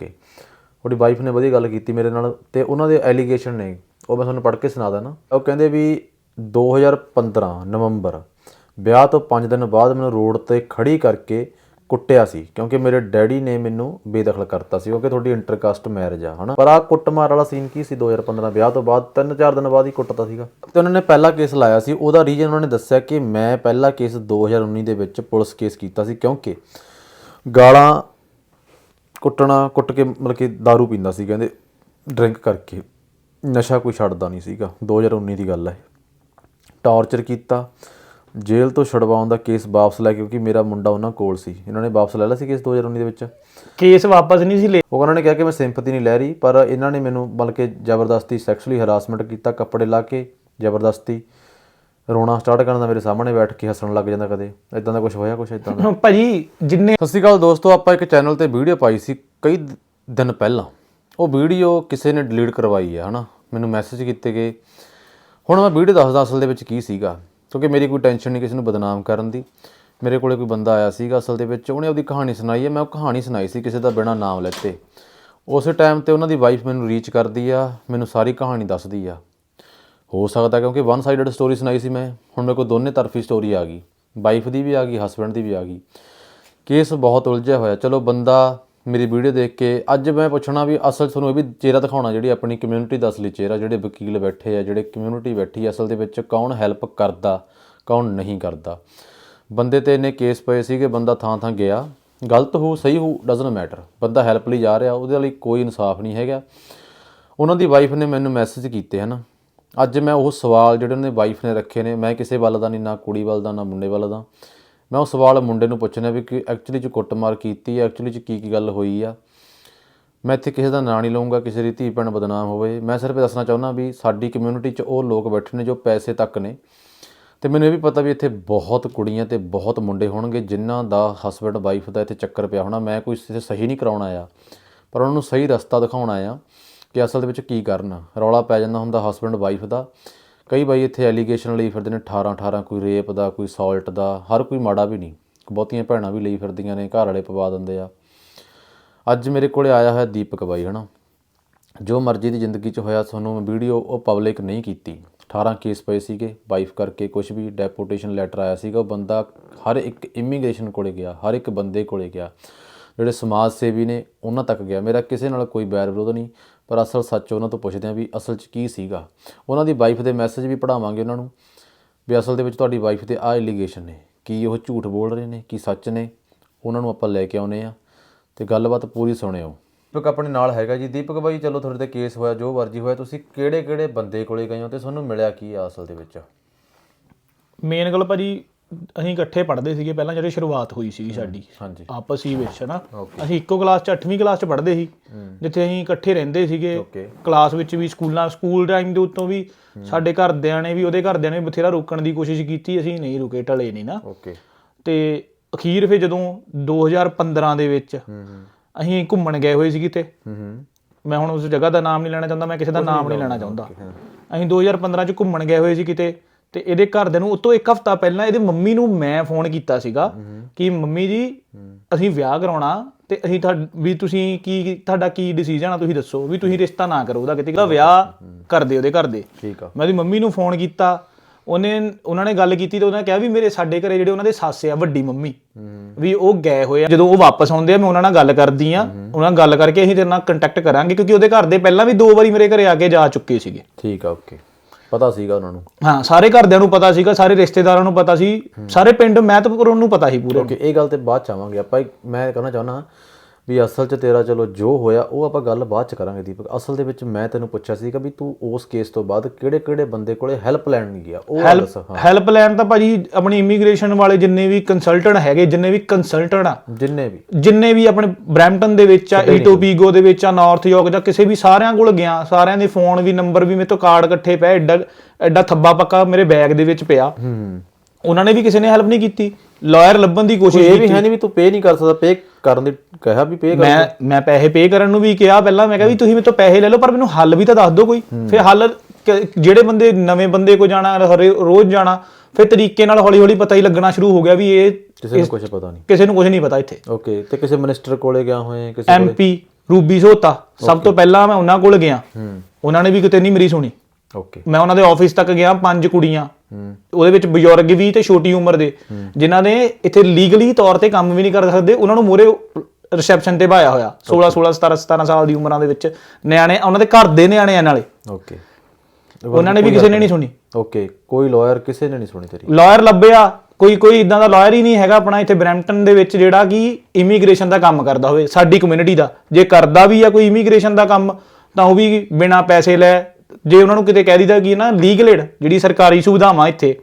Okay ਉਹਦੀ wife ਨੇ ਵਧੀਆ ਗੱਲ ਕੀਤੀ ਮੇਰੇ ਨਾਲ ਤੇ ਉਹਨਾਂ ਦੇ ਐਲੀਗੇਸ਼ਨ ਨੇ, ਉਹ ਮੈਂ ਤੁਹਾਨੂੰ ਪੜ੍ਹ ਕੇ ਸੁਣਾ ਦਿੰਦਾ। ਉਹ ਕਹਿੰਦੇ ਵੀ 2015 ਨਵੰਬਰ, ਵਿਆਹ ਤੋਂ 5 ਦਿਨ ਬਾਅਦ ਮੈਨੂੰ ਰੋਡ ਤੇ ਖੜੀ ਕਰਕੇ ਕੁੱਟਿਆ ਸੀ, ਕਿਉਂਕਿ ਮੇਰੇ ਡੈਡੀ ਨੇ ਮੈਨੂੰ ਬੇਦਖਲ ਕਰਤਾ ਸੀ ਕਿਉਂਕਿ ਤੁਹਾਡੀ ਇੰਟਰਕਾਸਟ ਮੈਰਿਜ ਆ, ਹਨਾ? ਪਰ ਆ ਕੁੱਟਮਾਰ ਵਾਲਾ ਸੀਨ ਕੀ ਸੀ 2015 ਵਿਆਹ ਤੋਂ ਬਾਅਦ? 3-4 ਦਿਨ ਬਾਅਦ ਹੀ ਕੁੱਟਤਾ ਸੀਗਾ। ਤੇ ਉਹਨਾਂ ਨੇ ਪਹਿਲਾ ਕੇਸ ਲਾਇਆ ਸੀ, ਉਹਦਾ ਰੀਜਨ ਉਹਨਾਂ ਨੇ ਦੱਸਿਆ ਕਿ ਮੈਂ ਪਹਿਲਾ ਕੇਸ 2019 ਦੇ ਵਿੱਚ ਪੁਲਿਸ ਕੇਸ ਕੀਤਾ ਸੀ, ਕਿਉਂਕਿ ਗਾਲਾਂ ਕੁੱਟਣਾ ਕੁੱਟ ਕੇ ਮਤਲਬ ਕਿ दारू ਪੀਂਦਾ ਸੀ ਕਹਿੰਦੇ ਡਰਿੰਕ ਕਰਕੇ। ਨਸ਼ਾ ਕੋਈ ਛੱਡਦਾ ਨਹੀਂ ਸੀਗਾ। 2019 ਦੀ ਗੱਲ ਹੈ। ਟਾਰਚਰ ਕੀਤਾ। ਜੇਲ੍ਹ ਤੋਂ ਛੁਡਵਾਉਣ ਦਾ ਕੇਸ ਵਾਪਸ ਲੈ ਕਿਉਂਕਿ ਮੇਰਾ ਮੁੰਡਾ ਉਹਨਾਂ ਕੋਲ ਸੀ। ਇਹਨਾਂ ਨੇ ਵਾਪਸ ਲੈ ਲਿਆ ਸੀ ਕੇਸ 2019 ਦੇ ਵਿੱਚ? ਕੇਸ ਵਾਪਸ ਨਹੀਂ ਸੀ ਲੈ ਉਹ ਉਹਨਾਂ ਨੇ ਕਿਹਾ ਕਿ ਮੈਂ ਸਿੰਪਥੀ ਨਹੀਂ ਲੈ ਰਹੀ ਪਰ ਇਹਨਾਂ ਨੇ ਮੈਨੂੰ ਬਲਕਿ ਜ਼ਬਰਦਸਤੀ ਸੈਕਸ਼ੂਅਲੀ ਹਰਾਸਮੈਂਟ ਕੀਤਾ ਕੱਪੜੇ ਲਾ ਕੇ ਜ਼ਬਰਦਸਤੀ। ਰੋਣਾ ਸਟਾਰਟ ਕਰਨ ਦਾ ਮੇਰੇ ਸਾਹਮਣੇ ਬੈਠ ਕੇ ਹੱਸਣ ਲੱਗ ਜਾਂਦਾ ਕਦੇ। ਇਦਾਂ ਦਾ ਕੁਝ ਹੋਇਆ ਕੁਝ ਇਦਾਂ ਦਾ? ਭਾਜੀ ਜਿੰਨੇ ਸਤਿ ਸ਼੍ਰੀ ਅਕਾਲ ਦੋਸਤੋ ਆਪਾਂ ਇੱਕ ਚੈਨਲ ਤੇ ਵੀਡੀਓ ਪਾਈ ਸੀ ਕਈ ਦਿਨ ਪਹਿਲਾਂ। ਉਹ ਵੀਡੀਓ ਕਿਸੇ ਨੇ ਡਿਲੀਟ ਕਰਵਾਈ ਹੈ ਹਨਾ? ਮੈਨੂੰ ਮੈਸੇਜ ਕੀਤੇ ਗਏ। ਹੁਣ ਮੈਂ ਵੀਡੀਓ ਦੱਸਦਾ ਅਸਲ ਦੇ ਵਿੱਚ ਕੀ ਸੀਗਾ। ਕਿਉਂਕਿ ਮੇਰੀ ਕੋਈ ਟੈਨਸ਼ਨ ਨਹੀਂ ਕਿਸੇ ਨੂੰ ਬਦਨਾਮ ਕਰਨ ਦੀ। ਮੇਰੇ ਕੋਲੇ ਕੋਈ ਬੰਦਾ ਆਇਆ ਸੀਗਾ ਅਸਲ ਦੇ ਵਿੱਚ। ਉਹਨੇ ਉਹਦੀ ਕਹਾਣੀ ਸੁਣਾਈ ਹੈ ਮੈਂ ਉਹ ਕਹਾਣੀ ਸੁਣਾਈ ਸੀ ਕਿਸੇ ਦਾ ਬਿਨਾਂ ਨਾਮ ਲੈਤੇ। ਉਸੇ ਟਾਈਮ ਤੇ ਉਹਨਾਂ ਦੀ ਵਾਈਫ ਮੈਨੂੰ ਰੀਚ ਕਰਦੀ ਆ। ਮੈਨੂੰ ਸਾਰੀ ਕਹਾਣੀ ਦੱਸਦੀ ਆ। ਹੋ ਸਕਦਾ ਕਿਉਂਕਿ ਵਨ ਸਾਈਡਡ ਸਟੋਰੀ ਸੁਣਾਈ ਸੀ ਮੈਂ। ਹੁਣ ਮੇਰੇ ਕੋਲ ਦੋਨੇ ਤਰਫੀ ਸਟੋਰੀ ਆ ਗਈ। ਵਾਈਫ ਦੀ ਵੀ ਆ ਗਈ ਹਸਬੰਡ ਦੀ ਵੀ ਆ ਗਈ। ਕੇਸ ਬਹੁਤ ਉਲਝਿਆ ਹੋਇਆ। ਚਲੋ ਬੰਦਾ ਮੇਰੀ ਵੀਡੀਓ ਦੇਖ ਕੇ, ਅੱਜ ਮੈਂ ਪੁੱਛਣਾ ਵੀ ਅਸਲ ਤੁਹਾਨੂੰ ਇਹ ਵੀ ਚਿਹਰਾ ਦਿਖਾਉਣਾ, ਜਿਹੜੀ ਆਪਣੀ ਕਮਿਊਨਿਟੀ ਦਾ ਅਸਲੀ ਚਿਹਰਾ, ਜਿਹੜੇ ਵਕੀਲ ਬੈਠੇ ਆ, ਜਿਹੜੇ ਕਮਿਊਨਿਟੀ ਬੈਠੀ ਅਸਲ ਦੇ ਵਿੱਚ ਕੌਣ ਹੈਲਪ ਕਰਦਾ, ਕੌਣ ਨਹੀਂ ਕਰਦਾ। ਬੰਦੇ ਤੇ ਇੰਨੇ ਕੇਸ ਪਏ ਸੀਗੇ, ਬੰਦਾ ਥਾਂ ਥਾਂ ਗਿਆ। ਗਲਤ ਹੋ, ਸਹੀ ਹੋ ਡਸਨਟ ਮੈਟਰ ਬੰਦਾ ਹੈਲਪ ਲਈ ਜਾ ਰਿਹਾ, ਉਹਦੇ ਲਈ ਕੋਈ ਇਨਸਾਫ ਨਹੀਂ ਹੈਗਾ। ਉਹਨਾਂ ਦੀ ਵਾਈਫ ਨੇ ਮੈਨੂੰ ਮੈਸੇਜ ਕੀਤੇ, ਹਨ। ਅੱਜ ਮੈਂ ਉਹ ਸਵਾਲ ਜਿਹੜੇ ਉਹਨੇ ਵਾਈਫ ਨੇ ਰੱਖੇ ਨੇ, ਮੈਂ ਕਿਸੇ ਵੱਲ ਦਾ ਨਹੀਂ ਨਾ ਕੁੜੀ ਵੱਲ ਦਾ, ਨਾ ਮੁੰਡੇ ਵੱਲ ਦਾ। ਮੈਂ ਉਹ ਸਵਾਲ ਮੁੰਡੇ ਨੂੰ ਪੁੱਛਣਾ ਵੀ ਕਿ ਐਕਚੁਅਲੀ ਚ ਕੁੱਟਮਾਰ ਕੀਤੀ ਹੈ ਐਕਚੁਅਲੀ ਚ ਕੀ ਕੀ ਗੱਲ ਹੋਈ ਆ? ਮੈਂ ਇੱਥੇ ਕਿਸੇ ਦਾ ਨਾਂ ਨਹੀਂ ਲਵਾਂਗਾ ਕਿਸੇ ਦੀ ਧੀ ਭੈਣ ਬਦਨਾਮ ਹੋਵੇ। ਮੈਂ ਸਿਰਫ ਇਹ ਦੱਸਣਾ ਚਾਹੁੰਦਾ ਵੀ ਸਾਡੀ ਕਮਿਊਨਿਟੀ 'ਚ ਉਹ ਲੋਕ ਬੈਠੇ ਨੇ ਜੋ ਪੈਸੇ ਤੱਕ ਨੇ। ਤੇ ਮੈਨੂੰ ਇਹ ਵੀ ਪਤਾ ਵੀ ਇੱਥੇ ਬਹੁਤ ਕੁੜੀਆਂ ਤੇ ਬਹੁਤ ਮੁੰਡੇ ਹੋਣਗੇ, ਜਿਨ੍ਹਾਂ ਦਾ ਹਸਬੰਡ ਵਾਈਫ ਦਾ ਇੱਥੇ ਚੱਕਰ ਪਿਆ ਹੋਣਾ। ਮੈਂ ਕੋਈ ਇੱਥੇ ਸਹੀ ਨਹੀਂ ਕਰਾਉਣਾ ਆ ਪਰ ਉਹਨਾਂ ਨੂੰ ਸਹੀ ਰਸਤਾ ਦਿਖਾਉਣਾ ਆ ਕਿ ਅਸਲ ਦੇ ਵਿੱਚ ਕੀ ਕਰਨ? ਰੌਲਾ ਪੈ ਜਾਂਦਾ ਹੁੰਦਾ ਹਸਬੰਡ ਵਾਈਫ ਦਾ। ਕਈ ਬਾਈ ਇੱਥੇ ਐਲੀਗੇਸ਼ਨ ਲਈ ਫਿਰਦੇ ਨੇ 18 18 ਕੋਈ ਰੇਪ ਦਾ, ਕੋਈ ਸੌਲਟ ਦਾ, ਹਰ ਕੋਈ ਮਾੜਾ ਵੀ ਨਹੀਂ। ਬਹੁਤੀਆਂ ਭੈਣਾਂ ਵੀ ਲਈ ਫਿਰਦੀਆਂ ਨੇ, ਘਰ ਵਾਲੇ ਪਵਾ ਦਿੰਦੇ ਆ। ਅੱਜ ਮੇਰੇ ਕੋਲੇ ਆਇਆ ਹੋਇਆ ਦੀਪਕ ਬਾਈ, ਹਨਾ? ਜੋ ਮਰਜ਼ੀ ਦੀ ਜ਼ਿੰਦਗੀ 'ਚ ਹੋਇਆ, ਤੁਹਾਨੂੰ ਮੈਂ ਵੀਡੀਓ ਉਹ ਪਬਲਿਕ ਨਹੀਂ ਕੀਤੀ। 18 ਕੇਸ ਪਏ ਸੀਗੇ ਵਾਈਫ ਕਰਕੇ ਕੁਝ ਵੀ ਡੈਪੂਟੇਸ਼ਨ ਲੈਟਰ ਆਇਆ ਸੀਗਾ, ਉਹ ਬੰਦਾ ਹਰ ਇੱਕ ਇਮੀਗ੍ਰੇਸ਼ਨ ਕੋਲੇ ਗਿਆ, ਹਰ ਇੱਕ ਬੰਦੇ ਕੋਲੇ ਗਿਆ। ਜਿਹੜੇ ਸਮਾਜ ਸੇਵੀ ਨੇ ਉਹਨਾਂ ਤੱਕ ਗਿਆ। ਮੇਰਾ ਕਿਸੇ ਨਾਲ ਕੋਈ ਬੈਰ ਵਿਰੋਧ ਨਹੀਂ ਪਰ ਅਸਲ ਸੱਚ ਉਹਨਾਂ ਤੋਂ ਪੁੱਛਦੇ ਆ ਵੀ ਅਸਲ 'ਚ ਕੀ ਸੀਗਾ। ਉਹਨਾਂ ਦੀ ਵਾਈਫ ਦੇ ਮੈਸੇਜ ਵੀ ਪੜਾਵਾਂਗੇ ਉਹਨਾਂ ਨੂੰ ਵੀ ਅਸਲ ਦੇ ਵਿੱਚ ਤੁਹਾਡੀ ਵਾਈਫ ਤੇ ਆ ਐਲੀਗੇਸ਼ਨ ਨੇ ਕੀ ਉਹ ਝੂਠ ਬੋਲ ਰਹੇ ਨੇ ਕੀ ਸੱਚ ਨੇ ਉਹਨਾਂ ਨੂੰ ਆਪਾਂ ਲੈ ਕੇ ਆਉਨੇ ਆ ਤੇ ਗੱਲਬਾਤ ਪੂਰੀ ਸੁਣਿਓ। ਦੀਪਕ ਆਪਣੇ ਨਾਲ ਹੈਗਾ ਜੀ। ਦੀਪਕ ਬਾਈ ਚਲੋ ਤੁਹਾਡੇ ਤੇ ਕੇਸ ਹੋਇਆ ਜੋ ਵਰਜੀ ਹੋਇਆ ਤੁਸੀਂ ਕਿਹੜੇ ਕਿਹੜੇ ਬੰਦੇ ਕੋਲੇ ਗਏ ਹੋ ਤੇ ਤੁਹਾਨੂੰ ਮਿਲਿਆ ਕੀ ਆ ਅਸਲ ਦੇ ਵਿੱਚ? ਮੇਨ ਗੱਲ ਭਾਜੀ ਅਸੀਂ ਇਕੱਠੇ ਪੜ੍ਹਦੇ ਸੀਗੇ ਪਹਿਲਾਂ ਜਿਹੜੀ ਸ਼ੁਰੂਆਤ ਹੋਈ ਸੀਗੀ ਸਾਡੀ ਹਾਂਜੀ। ਆਪਸ ਹੀ ਵਿੱਚ ਨਾ ਅਸੀਂ ਇੱਕੋ ਕਲਾਸ 'ਚ 8ਵੀਂ ਕਲਾਸ 'ਚ ਪੜ੍ਹਦੇ ਸੀ ਜਿੱਥੇ ਅਸੀਂ ਇਕੱਠੇ ਰਹਿੰਦੇ ਸੀਗੇ। ਕਲਾਸ ਵਿੱਚ ਵੀ ਸਕੂਲਾਂ ਸਕੂਲ ਟਾਈਮ ਦੇ ਉੱਤੋਂ ਵੀ ਸਾਡੇ ਘਰਦਿਆਂ ਨੇ ਵੀ ਉਹਦੇ ਘਰਦਿਆਂ ਨੇ ਬਥੇਰਾ ਰੋਕਣ ਦੀ ਕੋਸ਼ਿਸ਼ ਕੀਤੀ ਅਸੀਂ ਨਹੀਂ ਰੁਕੇ ਟਲੇ ਨਹੀਂ ਨਾ। ਓਕੇ। ਤੇ ਅਖੀਰ ਫਿਰ ਜਦੋਂ 2015 ਦੇ ਵਿੱਚ ਅਸੀਂ ਘੁੰਮਣ ਗਏ ਹੋਏ ਸੀ ਕਿਤੇ। ਮੈਂ ਹੁਣ ਉਸ ਜਗ੍ਹਾ ਦਾ ਨਾਮ ਨਹੀਂ ਲੈਣਾ ਚਾਹੁੰਦਾ ਮੈਂ ਕਿਸੇ ਦਾ ਨਾਮ ਨਹੀਂ ਲੈਣਾ ਚਾਹੁੰਦਾ। ਅਸੀਂ 2015 ਚ ਘੁੰਮਣ ਗਏ ਹੋਏ ਸੀ ਕਿਤੇ ਤੇ ਇਹਦੇ ਘਰਦਿਆਂ ਨੂੰ ਉਤੋਂ ਇੱਕ ਹਫ਼ਤਾ ਪਹਿਲਾਂ ਇਹਦੇ ਮੰਮੀ ਨੂੰ ਮੈਂ ਫੋਨ ਕੀਤਾ ਸੀਗਾ ਕਿ ਮੰਮੀ ਜੀ ਅਸੀਂ ਵਿਆਹ ਕਰਾਉਣਾ ਤੇ ਅਸੀਂ ਤੁਹਾ- ਵੀ ਤੁਸੀਂ ਕੀ ਤੁਹਾਡਾ ਕੀ ਡਿਸੀਜਨ ਆ ਤੁਸੀਂ ਦੱਸੋ ਵੀ ਤੁਸੀਂ ਰਿਸ਼ਤਾ ਨਾ ਕਰੋ ਉਹਦਾ ਕਿਤੇ ਵਿਆਹ ਕਰਦੇ ਉਹਦੇ ਘਰ ਦੇ। ਠੀਕ ਆ। ਮੈਂ ਉਹਦੀ ਮੰਮੀ ਨੂੰ ਫੋਨ ਕੀਤਾ ਉਹਨੇ ਉਹਨਾਂ ਨੇ ਗੱਲ ਕੀਤੀ ਤੇ ਉਹਨਾਂ ਕਿਹਾ ਵੀ ਮੇਰੇ ਸਾਡੇ ਘਰੇ ਜਿਹੜੇ ਉਹਨਾਂ ਦੇ ਸੱਸ ਆ ਵੱਡੀ ਮੰਮੀ ਵੀ ਉਹ ਗਏ ਹੋਏ ਆ। ਜਦੋਂ ਉਹ ਵਾਪਸ ਆਉਂਦੇ ਆ ਮੈਂ ਉਹਨਾਂ ਨਾਲ ਗੱਲ ਕਰਦੀ ਆ। ਉਹਨਾਂ ਨਾਲ ਗੱਲ ਕਰਕੇ ਅਸੀਂ ਤੇਰੇ ਨਾਲ ਕੰਟੈਕਟ ਕਰਾਂਗੇ ਕਿਉਂਕਿ ਉਹਦੇ ਘਰ ਦੇ ਪਹਿਲਾਂ ਵੀ ਦੋ ਵਾਰੀ ਮੇਰੇ ਘਰੇ ਆ ਕੇ ਜਾ ਚੁੱਕੇ ਸੀਗੇ। ਠੀਕ ਆ ਓਕੇ ਪਤਾ ਸੀਗਾ ਉਹਨਾਂ ਨੂੰ। ਹਾਂ ਸਾਰੇ ਘਰਦਿਆਂ ਨੂੰ ਪਤਾ ਸੀਗਾ ਸਾਰੇ ਰਿਸ਼ਤੇਦਾਰਾਂ ਨੂੰ ਪਤਾ ਸੀ। ਸਾਰੇ ਪਿੰਡ ਮਹਿਤਪੁਰ ਨੂੰ ਪਤਾ ਸੀ ਪੂਰੇ। ਓਕੇ ਇਹ ਗੱਲ ਤੇ ਬਾਅਦ ਚ ਆਵਾਂਗੇ। ਆਪਾਂ ਇੱਕ- ਮੈਂ ਕਹਿਣਾ ਚਾਹੁੰਦਾ ਵੀ ਅਸਲ 'ਚ ਤੇਰਾ ਚਲੋ ਜੋ ਹੋਇਆ ਉਹ ਆਪਾਂ ਗੱਲ ਬਾਅਦ ਚ ਕਰਾਂਗੇ ਦੀਪਕ। ਅਸਲ ਦੇ ਵਿੱਚ ਮੈਂ ਤੈਨੂੰ ਪੁੱਛਿਆ ਸੀਗਾ ਵੀ ਤੂੰ ਉਸ ਕੇਸ ਤੋਂ ਬਾਅਦ ਕਿਹੜੇ ਕਿਹੜੇ ਬੰਦੇ ਕੋਲੇ ਹੈਲਪ ਲੈਣ ਗਿਆ? ਉਹ ਦੱਸ ਹਾਂ। ਹੈਲਪ ਲੈਣ ਤਾਂ ਭਾਜੀ ਆਪਣੀ ਇਮੀਗ੍ਰੇਸ਼ਨ ਵਾਲੇ ਜਿੰਨੇ ਵੀ ਕੰਸਲਟੈਂਟ ਹੈਗੇ ਜਿੰਨੇ ਵੀ ਕੰਸਲਟੈਂਟ ਆ ਜਿੰਨੇ ਵੀ। ਜਿੰਨੇ ਵੀ ਆਪਣੇ ਬ੍ਰੈਂਪਟਨ ਦੇ ਵਿੱਚ ਆ ਈਟੋਪੀਗੋ ਦੇ ਵਿੱਚ ਆ ਨਾਰਥ ਯਾਰਕ ਜਾਂ ਕਿਸੇ ਵੀ ਸਾਰਿਆਂ ਕੋਲ ਗਿਆ ਸਾਰਿਆਂ ਦੇ ਫੋਨ ਵੀ ਨੰਬਰ ਵੀ ਮੇਰੇ ਤੋਂ ਕਾਰਡ ਇਕੱਠੇ ਪਏ ਐਡਾ ਐਡਾ ਥੱਬਾ ਪੱਕਾ ਮੇਰੇ ਬੈਗ ਦੇ ਵਿੱਚ ਪਿਆ। ਹੂੰ। ਉਹਨਾਂ ਨੇ ਵੀ ਕਿਸੇ ਨੇ ਹੈਲਪ ਨਹੀਂ ਕੀਤੀ। ਲਾਇਰ ਲੱਭਣ ਦੀ ਕੋਸ਼ਿਸ਼ ਇਹ ਵੀ ਹੈ ਨਹੀਂ ਵੀ ਤੂੰ ਪੇ ਨਹੀਂ ਕਰ ਸਕਦਾ ਪੇ ਕਰਨ ਦੀ ਕਿਹਾ ਵੀ ਪੇ ਕਰ ਮੈਂ ਮੈਂ ਪੈਸੇ ਪੇ ਕਰਨ ਨੂੰ ਵੀ ਕਿਹਾ ਪਹਿਲਾਂ ਮੈਂ ਕਿਹਾ ਵੀ ਤੁਸੀਂ ਮੇਰੇ ਤੋਂ ਪੈਸੇ ਲੈ ਲਓ ਪਰ ਮੈਨੂੰ ਹੱਲ ਵੀ ਤਾਂ ਦੱਸ ਦਿਓ ਕੋਈ। ਫਿਰ ਹੱਲ ਜਿਹੜੇ ਬੰਦੇ ਨਵੇਂ ਬੰਦੇ ਕੋ ਜਾਣਾ ਰੋਜ਼ ਜਾਣਾ ਫਿਰ ਤਰੀਕੇ ਨਾਲ ਹੌਲੀ ਹੌਲੀ ਪਤਾ ਹੀ ਲੱਗਣਾ ਸ਼ੁਰੂ ਹੋ ਗਿਆ ਵੀ ਇਹ ਕਿਸੇ ਨੂੰ ਕੁਝ ਪਤਾ ਨਹੀਂ। ਕਿਸੇ ਨੂੰ ਕੁਝ ਨਹੀਂ ਪਤਾ ਇੱਥੇ। ਓਕੇ ਤੇ ਕਿਸੇ ਮਿਨਿਸਟਰ ਕੋਲੇ ਗਿਆ ਹੋਏ ਕਿਸੇ ਐਮਪੀ ਰੂਬੀ ਸੋਤਾ ਸਭ ਤੋਂ ਪਹਿਲਾਂ ਮੈਂ ਉਹਨਾਂ ਕੋਲ ਗਿਆ। ਹੂੰ। ਉਹਨਾਂ ਨੇ ਵੀ ਕਿਤੇ ਨਹੀਂ ਮੇਰੀ ਸੁਣੀ। ਓਕੇ ਮੈਂ ਉਹਨਾਂ ਦੇ ਆਫਿਸ ਤੱਕ ਗਿਆ ਪੰਜ ਕੁੜੀਆਂ। ਉਹਦੇ ਵਿੱਚ ਬਜ਼ੁਰਗ ਵੀ ਤੇ ਛੋਟੀ ਉਮਰ ਦੇ ਜਿਨ੍ਹਾਂ ਨੇ ਇੱਥੇ ਲੀਗਲੀ ਤੌਰ ਤੇ ਕੰਮ ਵੀ ਨਹੀਂ ਕਰ ਸਕਦੇ ਉਹਨਾਂ ਨੂੰ ਮੂਹਰੇ ਰਿਸੈਪਸ਼ਨ ਤੇ ਬਾਇਆ ਹੋਇਆ 16 16 17 17 ਸਾਲ ਦੀ ਉਮਰਾਂ ਦੇ ਵਿੱਚ ਨਿਆਣੇ ਉਹਨਾਂ ਦੇ ਘਰ ਦੇ ਨਿਆਣੇ ਆ ਨਾਲੇ। ਓਕੇ ਉਹਨਾਂ ਨੇ ਵੀ ਕਿਸੇ ਨੇ ਨਹੀਂ ਸੁਣੀ। ਓਕੇ ਕੋਈ ਲਾਇਰ ਕਿਸੇ ਨੇ ਨਹੀਂ ਸੁਣੀ ਤੇਰੀ। ਲਾਇਰ ਲੱਭਿਆ ਕੋਈ ਕੋਈ ਇਦਾਂ ਦਾ ਲਾਇਰ ਹੀ ਨਹੀਂ ਹੈਗਾ ਆਪਣਾ ਇੱਥੇ ਬਰੈਂਪਟਨ ਦੇ ਵਿੱਚ ਜਿਹੜਾ ਕਿ ਇਮੀਗ੍ਰੇਸ਼ਨ ਦਾ ਕੰਮ ਕਰਦਾ ਹੋਵੇ ਸਾਡੀ ਕਮਿਊਨਿਟੀ ਦਾ। ਜੇ ਕਰਦਾ ਵੀ ਆ ਕੋਈ ਇਮੀਗ੍ਰੇਸ਼ਨ ਦਾ ਕੰਮ ਤਾਂ ਉਹ ਵੀ ਬਿਨਾ ਪੈਸੇ ਲੈ ਜੇ ਉਹਨਾਂ ਨੂੰ ਕਿਤੇ ਕਹਿ ਦਿੱਤਾ ਕਿ ਨਾ ਲੀਗਲ ਏਡ ਜਿਹੜੀ ਸਰਕਾਰੀ ਸੁਵਿਧਾਵਾਂ ਇੱਥੇ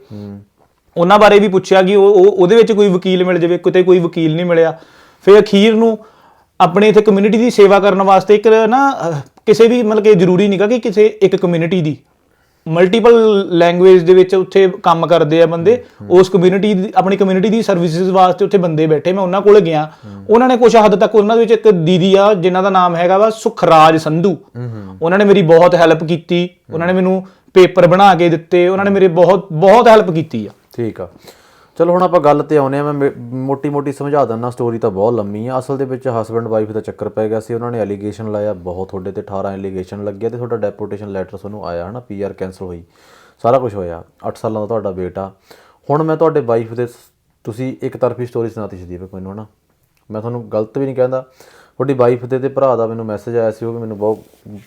ਉਹਨਾਂ ਬਾਰੇ ਵੀ ਪੁੱਛਿਆ ਕਿ ਉਹ ਉਹ- ਉਹਦੇ ਵਿੱਚ ਕੋਈ ਵਕੀਲ ਮਿਲ ਜਾਵੇ ਕਿਤੇ ਕੋਈ ਵਕੀਲ ਨਹੀਂ ਮਿਲਿਆ। ਫਿਰ ਅਖੀਰ ਨੂੰ ਆਪਣੇ ਇੱਥੇ ਕਮਿਊਨਿਟੀ ਦੀ ਸੇਵਾ ਕਰਨ ਵਾਸਤੇ ਇੱਕ ਨਾ ਕਿਸੇ ਵੀ ਮਤਲਬ ਕਿ ਜ਼ਰੂਰੀ ਨਹੀਂਗਾ ਕਿ ਕਿਸੇ ਇੱਕ ਕਮਿਊਨਿਟੀ ਦੀ। ਮਲਟੀਪਲ ਲੈਂਗੁਏਜ ਦੇ ਵਿੱਚ ਉੱਥੇ ਕੰਮ ਕਰਦੇ ਆ ਬੰਦੇ। ਉਸ ਕਮਿਊਨਿਟੀ ਆਪਣੀ ਕਮਿਊਨਿਟੀ ਦੀ ਸਰਵਿਸਿਜ਼ ਵਾਸਤੇ ਉੱਥੇ ਬੰਦੇ ਬੈਠੇ। ਮੈਂ ਉਹਨਾਂ ਕੋਲ ਗਿਆ। ਉਹਨਾਂ ਨੇ ਕੁਝ ਹੱਦ ਤੱਕ ਉਹਨਾਂ ਦੇ ਵਿੱਚ ਇੱਕ ਦੀਦੀ ਆ ਜਿਨ੍ਹਾਂ ਦਾ ਨਾਮ ਹੈਗਾ ਵਾ ਸੁਖਰਾਜ ਸੰਧੂ। ਉਹਨਾਂ ਨੇ ਮੇਰੀ ਬਹੁਤ ਹੈਲਪ ਕੀਤੀ। ਉਹਨਾਂ ਨੇ ਮੈਨੂੰ ਪੇਪਰ ਬਣਾ ਕੇ ਦਿੱਤੇ। ਉਹਨਾਂ ਨੇ ਮੇਰੇ ਬਹੁਤ ਬਹੁਤ ਹੈਲਪ ਕੀਤੀ ਆ। ਠੀਕ ਆ। ਚਲੋ ਹੁਣ ਆਪਾਂ ਗੱਲ ਤੇ ਆਉਨੇ ਆ ਮੈਂ ਮੋਟੀ ਮੋਟੀ ਸਮਝਾ ਦਿੰਦਾ ਸਟੋਰੀ ਤਾਂ ਬਹੁਤ ਲੰਮੀ ਆ। ਅਸਲ ਦੇ ਵਿੱਚ ਹਸਬੰਡ ਵਾਈਫ ਦਾ ਚੱਕਰ ਪੈ ਗਿਆ ਸੀ। ਉਹਨਾਂ ਨੇ ਐਲੀਗੇਸ਼ਨ ਲਾਇਆ ਬਹੁਤ, ਤੁਹਾਡੇ ਤੇ 18 ਐਲੀਗੇਸ਼ਨ ਲੱਗਿਆ ਤੇ ਤੁਹਾਡਾ ਡੈਪੂਟੇਸ਼ਨ ਲੈਟਰ ਤੁਹਾਨੂੰ ਆਇਆ, ਹਨਾ? ਪੀਆਰ ਕੈਨਸਲ ਹੋਈ। ਸਾਰਾ ਕੁਝ ਹੋਇਆ। 8 ਸਾਲਾਂ ਦਾ ਤੁਹਾਡਾ ਬੇਟਾ। ਹੁਣ ਮੈਂ ਤੁਹਾਡੇ ਵਾਈਫ ਦੇ ਤੁਸੀਂ ਇੱਕ ਤਰਫੀ ਸਟੋਰੀ ਸੁਣਾਤੀ ਸੀ ਦੀਪਕ ਮੈਨੂੰ, ਹਨਾ? ਮੈਂ ਤੁਹਾਨੂੰ ਗਲਤ ਵੀ ਨਹੀਂ ਕਹਿੰਦਾ। ਤੁਹਾਡੀ ਵਾਈਫ ਦੇ ਤੇ ਭਰਾ ਦਾ ਮੈਨੂੰ ਮੈਸੇਜ ਆਇਆ ਸੀ, ਉਹ ਵੀ ਮੈਨੂੰ ਬਹੁਤ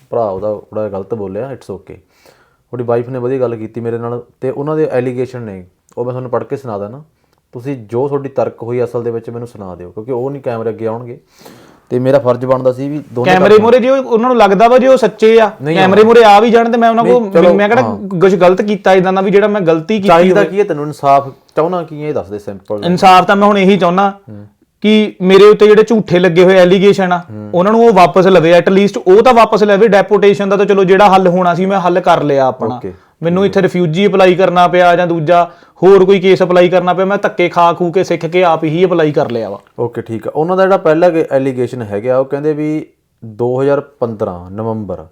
ਭਰਾ ਉਹਦਾ ਥੋੜਾ ਗਲਤ ਬੋਲਿਆ ਇਟਸ ਓਕੇ ਤੁਹਾਡੀ ਵਾਈਫ ਨੇ ਵਧੀਆ ਗੱਲ ਕੀਤੀ ਮੇਰੇ ਨਾਲ ਤੇ ਉਹਨਾਂ ਦੇ ਐਲੀਗੇਸ਼ਨ ਨੇ। ਉਹ ਮੈਂ ਤੁਹਾਨੂੰ ਪੜ੍ਹ ਕੇ ਸੁਣਾ ਦਾਂ ਤੁਸੀਂ ਜੋ ਤੁਹਾਡੀ ਤਰਕ ਹੋਈ ਅਸਲ ਦੇ ਵਿੱਚ ਮੈਨੂੰ ਸੁਣਾ ਦਿਓ ਕਿਉਂਕਿ ਉਹ ਨਹੀਂ ਕੈਮਰੇ ਅੱਗੇ ਆਉਣਗੇ। ਤੇ ਮੇਰਾ ਫਰਜ਼ ਬਣਦਾ ਸੀ ਵੀ ਦੋਨੇ ਕੈਮਰੇ ਮੂਰੇ ਜੇ ਉਹ- ਉਹਨਾਂ ਨੂੰ ਲੱਗਦਾ ਵਾ ਜੇ ਉਹ ਸੱਚੇ ਆ ਕੈਮਰੇ ਮੂਰੇ ਆ ਵੀ ਜਾਣ ਤੇ ਮੈਂ ਉਹਨਾਂ ਕੋਲ ਮੈਂ ਕਿਹੜਾ ਕੁਝ ਗਲਤ ਕੀਤਾ ਇਦਾਂ ਦਾ ਵੀ ਜਿਹੜਾ ਮੈਂ ਗਲਤੀ ਕੀਤੀ ਚਾਹੀਦਾ ਕੀ ਹੈ ਤੈਨੂੰ? ਇਨਸਾਫ ਚਾਹਣਾ ਕੀ ਹੈ? ਇਹ ਦੱਸ ਦੇ ਸਿੰਪਲ ਇਨਸਾਫ ਤਾਂ ਮੈਂ ਹੁਣ ਇਹੀ ਚਾਹੁੰਦਾ ਕਿ ਮੇਰੇ ਉੱਤੇ ਜਿਹੜੇ ਝੂਠੇ ਲੱਗੇ ਹੋਏ ਐਲੀਗੇਸ਼ਨ ਆ ਉਹਨਾਂ ਨੂੰ ਉਹ ਵਾਪਸ ਲਵੇ ਐਟ ਲੀਸਟ ਉਹ ਤਾਂ ਵਾਪਸ ਲਵੇ। ਡੈਪੂਟੇਸ਼ਨ ਦਾ ਤਾਂ ਚਲੋ ਜਿਹੜਾ ਹੱਲ ਹੋਣਾ ਸੀ ਮੈਂ ਹੱਲ ਕਰ ਲਿਆ ਆਪਣਾ. ਮੈਨੂੰ ਇੱਥੇ ਰਿਫਿਊਜੀ ਅਪਲਾਈ ਕਰਨਾ ਪਿਆ ਜਾਂ ਦੂਜਾ ਹੋਰ ਕੋਈ ਕੇਸ ਅਪਲਾਈ ਕਰਨਾ ਪਿਆ ਮੈਂ ਧੱਕੇ ਖਾ ਖੂ ਕੇ ਸਿੱਖ ਕੇ ਆਪ ਹੀ ਅਪਲਾਈ ਕਰ ਲਿਆ ਵਾ। ਓਕੇ ਠੀਕ ਆ। ਉਹਨਾਂ ਦਾ ਜਿਹੜਾ ਪਹਿਲਾ ਐਲੀਗੇਸ਼ਨ ਹੈਗਾ ਉਹ ਕਹਿੰਦੇ ਵੀ 2015 ਨਵੰਬਰ